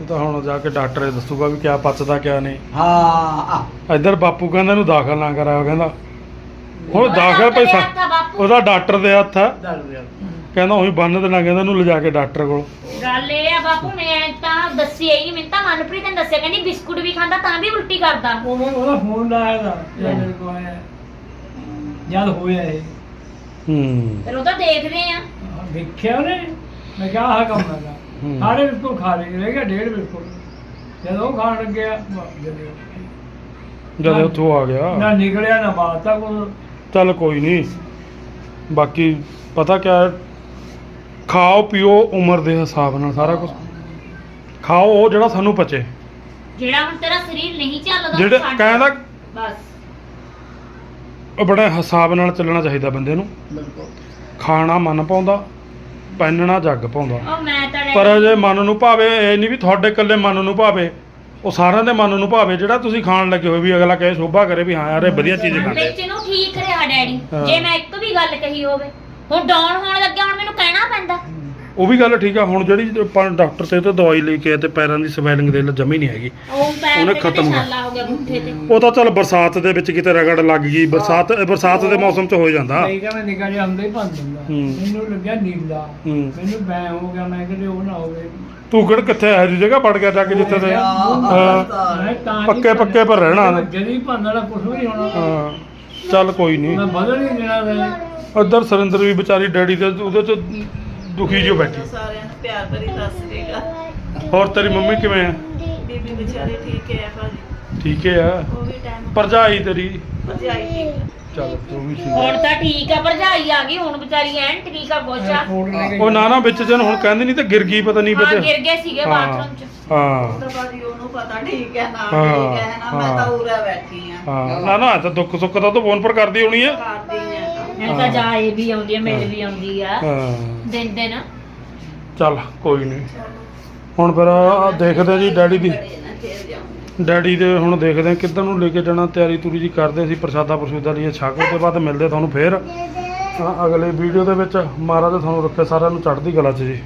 ਉਹ ਤਾਂ ਹੁਣ ਜਾ ਕੇ ਡਾਕਟਰ ਇਹ ਦੱਸੂਗਾ ਵੀ ਕਿਆ ਪਚਦਾ ਕਿਆ ਨਹੀਂ। ਹਾਂ ਇੱਧਰ ਬਾਪੂ ਕਹਿੰਦਾ ਇਹਨੂੰ ਦਾਖਲ ਨਾ ਕਰਾਓ ਕਹਿੰਦਾ। ਹੁਣ ਉਹਦਾ ਦਾਖਲ ਡਾਕਟਰ ਦੇ ਪੈਸਾ ਹੱਥ ਆ ਬਾਪੂ। ਉਹਦਾ ਡਾਕਟਰ ਦੇ ਹੱਥ ਆ। ਡਰ ਗਿਆ ਕਹਿੰਦਾ ਉਹੀ ਬੰਨ ਦੇਣਾ ਕਹਿੰਦਾ ਇਹਨੂੰ ਲਿਜਾ ਕੇ ਡਾਕਟਰ ਕੋਲ। ਗੱਲ ਇਹ ਆ ਬਾਪੂ ਮੈਂ ਤਾਂ ਦੱਸਿਆ ਹੀ ਨਹੀਂ ਮੈਨੂੰ ਤਾਂ ਮਨਪ੍ਰੀਤ ਨੇ ਦੱਸਿਆ ਕਹਿੰਦੀ ਬਿਸਕੁਟ ਵੀ ਖਾਂਦਾ ਤਾਂ ਵੀ ਉਲਟੀ ਕਰਦਾ। ਉਹ ਉਹਦਾ ਫੋਨ ਲਾਇਆ ਦਾ ਜਦ ਮੇਰੇ ਕੋਲ ਆਇਆ। ਜਦ ਹੋਇਆ ਇਹ। ਹੂੰ। ਫਿਰ ਉਹ ਤਾਂ ਦੇਖਦੇ ਆ। ਆਹ ਦੇਖਿਆ ਉਹਨੇ? ਮੈਂ ਕਿਹਾ ਆਹ ਕੰਮ ਲੱਗਾ ਹੂੰ। ਸਾਰੇ ਬਿਸਕੁਟ ਖਾ ਲਏ ਰਹਿ ਗਿਆ ਡੇਢ ਬਿਸਕੁਟ। ਜਦੋਂ ਉਹ ਖਾਣ ਲੱਗਿਆ ਬਸ ਜਦੇ ਜਦ ਉੱਥੋਂ ਆ ਨਾ ਗਿਆ ਨਿਕਲਿਆ ਨਾ ਬਾਤ ਤਾਂ ਕੋਈ। ਚੱਲ ਕੋਈ ਨਹੀਂ ਬਾਕੀ ਪਤਾ ਕਿਆ ਹੈ? ਖਾਓ ਪੀਓ ਉਮਰ ਦੇ ਹਿਸਾਬ ਨਾਲ ਸਾਰਾ ਕੁਝ ਖਾਓ ਉਹ ਜਿਹੜਾ ਸਾਨੂੰ ਪਚੇ। ਜਿਹੜਾ ਹੁਣ ਤੇਰਾ ਸਰੀਰ ਨਹੀਂ ਚੱਲਦਾ ਜਿਹੜੇ ਉਹ ਛੱਡ। ਕਹਿੰਦਾ ਬਸ। ਉਹ ਬੜਾ ਹਿਸਾਬ ਨਾਲ ਚੱਲਣਾ ਚਾਹੀਦਾ ਬੰਦੇ ਨੂੰ। ਬਿਲਕੁਲ। ਖਾਣਾ ਮਨ ਪਾਉਂਦਾ ਪਹਿਨਣਾ ਜੱਗ ਪਾਉਂਦਾ। ਉਹ ਮੈਂ ਤਾਂ ਪਰ ਜੇ ਮਨ ਨੂੰ ਭਾਵੇ ਇਹ ਨਹੀਂ ਵੀ ਤੁਹਾਡੇ ਇਕੱਲੇ ਮਨ ਨੂੰ ਭਾਵੇ ਉਹ ਸਾਰਿਆਂ ਦੇ ਮਨ ਨੂੰ ਭਾਵੇ ਜਿਹੜਾ ਤੁਸੀਂ ਖਾਣ ਲੱਗੇ ਹੋਏ ਵੀ ਅਗਲਾ ਕਹੇ ਸ਼ੋਭਾ ਕਰੇ ਵੀ ਹਾਂ ਯਾਰ ਇਹ ਵਧੀਆ ਚੀਜ਼ ਖਾਂਦੇ ਵਿੱਚ ਨੂੰ ਠੀਕ ਰਿਹਾ ਡੈਡੀ ਹਾਂ। ਜੇ ਮੈਂ ਇੱਕ ਵੀ ਗੱਲ ਕਹੀ ਹੋਵੇ ਹੁਣ ਡਾਊਨ ਹੋਣ ਲੱਗਿਆ ਹੁਣ ਮੈਨੂੰ ਕਹਿਣਾ ਪੈਂਦਾ। ਉਹ ਵੀ ਗੱਲ ਠੀਕ ਆ ਹੁਣ ਜਿਹੜੀ ਆਪਾਂ ਡਾਕਟਰ ਤੇ ਤੇ ਦਵਾਈ ਲੈ ਕੇ ਆਏ ਤੇ ਪੈਰਾਂ ਦੀ ਸਵੈਲਿੰਗ ਦੇ ਜਮੀ ਨਹੀਂ ਹੈਗੀ। ਉਹ ਪੈਰ ਉਹਨੇ ਖਤਮ ਛਾਲਾ ਹੋ ਗਿਆ ਗੁੱਠੇ ਤੇ। ਉਹ ਤਾਂ ਚੱਲ ਬਰਸਾਤ ਦੇ ਵਿੱਚ ਕਿਤੇ ਰਗੜ ਲੱਗ ਗਈ ਬਰਸਾਤ ਬਰਸਾਤ ਦੇ ਮੌਸਮ 'ਚ ਹੋ ਜਾਂਦਾ। ਨਹੀਂ ਤਾਂ ਮੈਂ ਨਿਕਲ ਜਿਹਾ ਹੁੰਦਾ ਹੀ ਭੰਨ ਦਿੰਦਾ ਹੂੰ। ਮੈਨੂੰ ਲੱਗਿਆ ਨੀਲਾ ਹੂੰ। ਮੈਨੂੰ ਬੈ ਹੋ ਗਿਆ ਮੈਂ ਕਿਤੇ ਉਹ ਨਾ ਹੋਵੇ। ਤੂੰ ਕਿਹੜ ਕਿੱਥੇ ਇਹੋ ਜਿਹੀ ਜਗ੍ਹਾ ਪੜ ਗਿਆ ਜਾ ਕੇ ਜਿੱਥੇ ਤੇ ਹਾਂ। ਮੈਂ ਤਾਂ ਪੱਕੇ- ਪੱਕੇ ਪਰ ਰਹਿਣਾ। ਜਦੀ ਭੰਨ ਵਾਲਾ ਕੁਝ ਵੀ ਨਹੀਂ ਹੋਣਾ। ਹਾਂ। ਚੱਲ ਕੋਈ ਨਹੀਂ। ਮੈਂ ਬਦਲ ਨਹੀਂ ਦੇਣਾ ਤੇ। ਉਧਰ ਸੁਰਿੰਦਰ ਵੀ ਵਿਚਾਰੀ ਡੈਡੀ ਤੇ ਉਹਦੇ ਤੇ ਦੁਖੀ ਜਿਹਾ ਬੈਠੀ। ਸਾਰਿਆਂ ਨੂੰ ਪਿਆਰ ਭਰੀ ਸਤਿ ਸ੍ਰੀ ਅਕਾਲ ਹੋਰ ਤੇਰੀ ਮੰਮੀ ਕਿਵੇਂ ਆ? ਬੀਬੀ ਵਿਚਾਰੇ ਠੀਕ ਹੈ ਭਾਜੀ। ਠੀਕ ਹੈ ਆ? ਉਹ ਵੀ ਟਾਈਮ ਭਰਜਾਈ ਤੇਰੀ? ਭਰਜਾਈ ਠੀਕ ਚੱਲ ਤੂੰ ਵੀ ਠੀਕ ਹੁਣ ਤਾਂ ਠੀਕ ਆ ਭਰਜਾਈ ਆ ਗਈ ਹੁਣ ਵਿਚਾਰੀ ਐਨ ਠੀਕ ਆ ਬੋਚਾ ਉਹ ਨਾ ਨਾ ਵਿੱਚ ਜਨ ਹੁਣ ਕਹਿੰਦੇ ਨਹੀਂ ਤੇ ਗਿਰ ਗਈ ਪਤਾ ਨਹੀਂ ਹਾਂ ਵਿੱਚ। ਗਿਰ ਗਏ ਸੀਗੇ ਹਾਂ। ਬਾਥਰੂਮ ਚ। ਹਾਂ। ਤਾਂ ਭਾਜੀ ਉਹਨੂੰ ਪਤਾ ਠੀਕ ਹੈ ਨਾ ਹਾਂ, ਠੀਕ ਹੈ ਨਾ? ਮੈਂ ਤਾਂ ਹਾਂ। ਉਰੇ ਬੈਠੀ ਆ ਹਾਂ। ਨਾ ਨਾ ਤਾਂ ਦੁੱਖ ਸੁੱਖ ਦਾ ਤਾਂ ਫੋਨ ਪਰ ਕਰਦੀ ਹੋਣੀ ਆ। ਕਰਦੀ ਆ ਮੈਂ ਤਾਂ ਜਾ ਇਹ ਵੀ ਆਉਂਦੀ ਆ ਮੇਰੇ ਵੀ ਆਉਂਦੀ ਆ। ਹਾਂ। ਦਿਨ ਦਿਨ। ਚੱਲ ਕੋਈ ਨਹੀਂ। ਹੁਣ ਫਿਰ ਆਹ ਦੇਖਦੇ ਜੀ ਡੈਡੀ ਦੀ। ਡੈਡੀ ਦੇ ਹੁਣ ਦੇਖਦੇ ਆ ਕਿੱਧਰ ਨੂੰ ਲੈ ਕੇ ਜਾਣਾ ਤਿਆਰੀ ਤੁਰੀ ਜੀ ਕਰਦੇ ਸੀ ਪ੍ਰਸ਼ਾਦਾ ਪ੍ਰਸ਼ੂਦਾ ਲਈ ਛਕ ਤੇ ਬਾਅਦ ਮਿਲਦੇ ਤੁਹਾਨੂੰ ਫੇਰ। ਅਗਲੇ ਵੀਡੀਓ ਦੇ ਵਿੱਚ ਮਹਾਰਾਜ ਤੁਹਾਨੂੰ ਰੱਖੇ ਸਾਰਿਆਂ ਨੂੰ ਚੜ੍ਹਦੀ ਕਲਾ 'ਚ ਜੀ।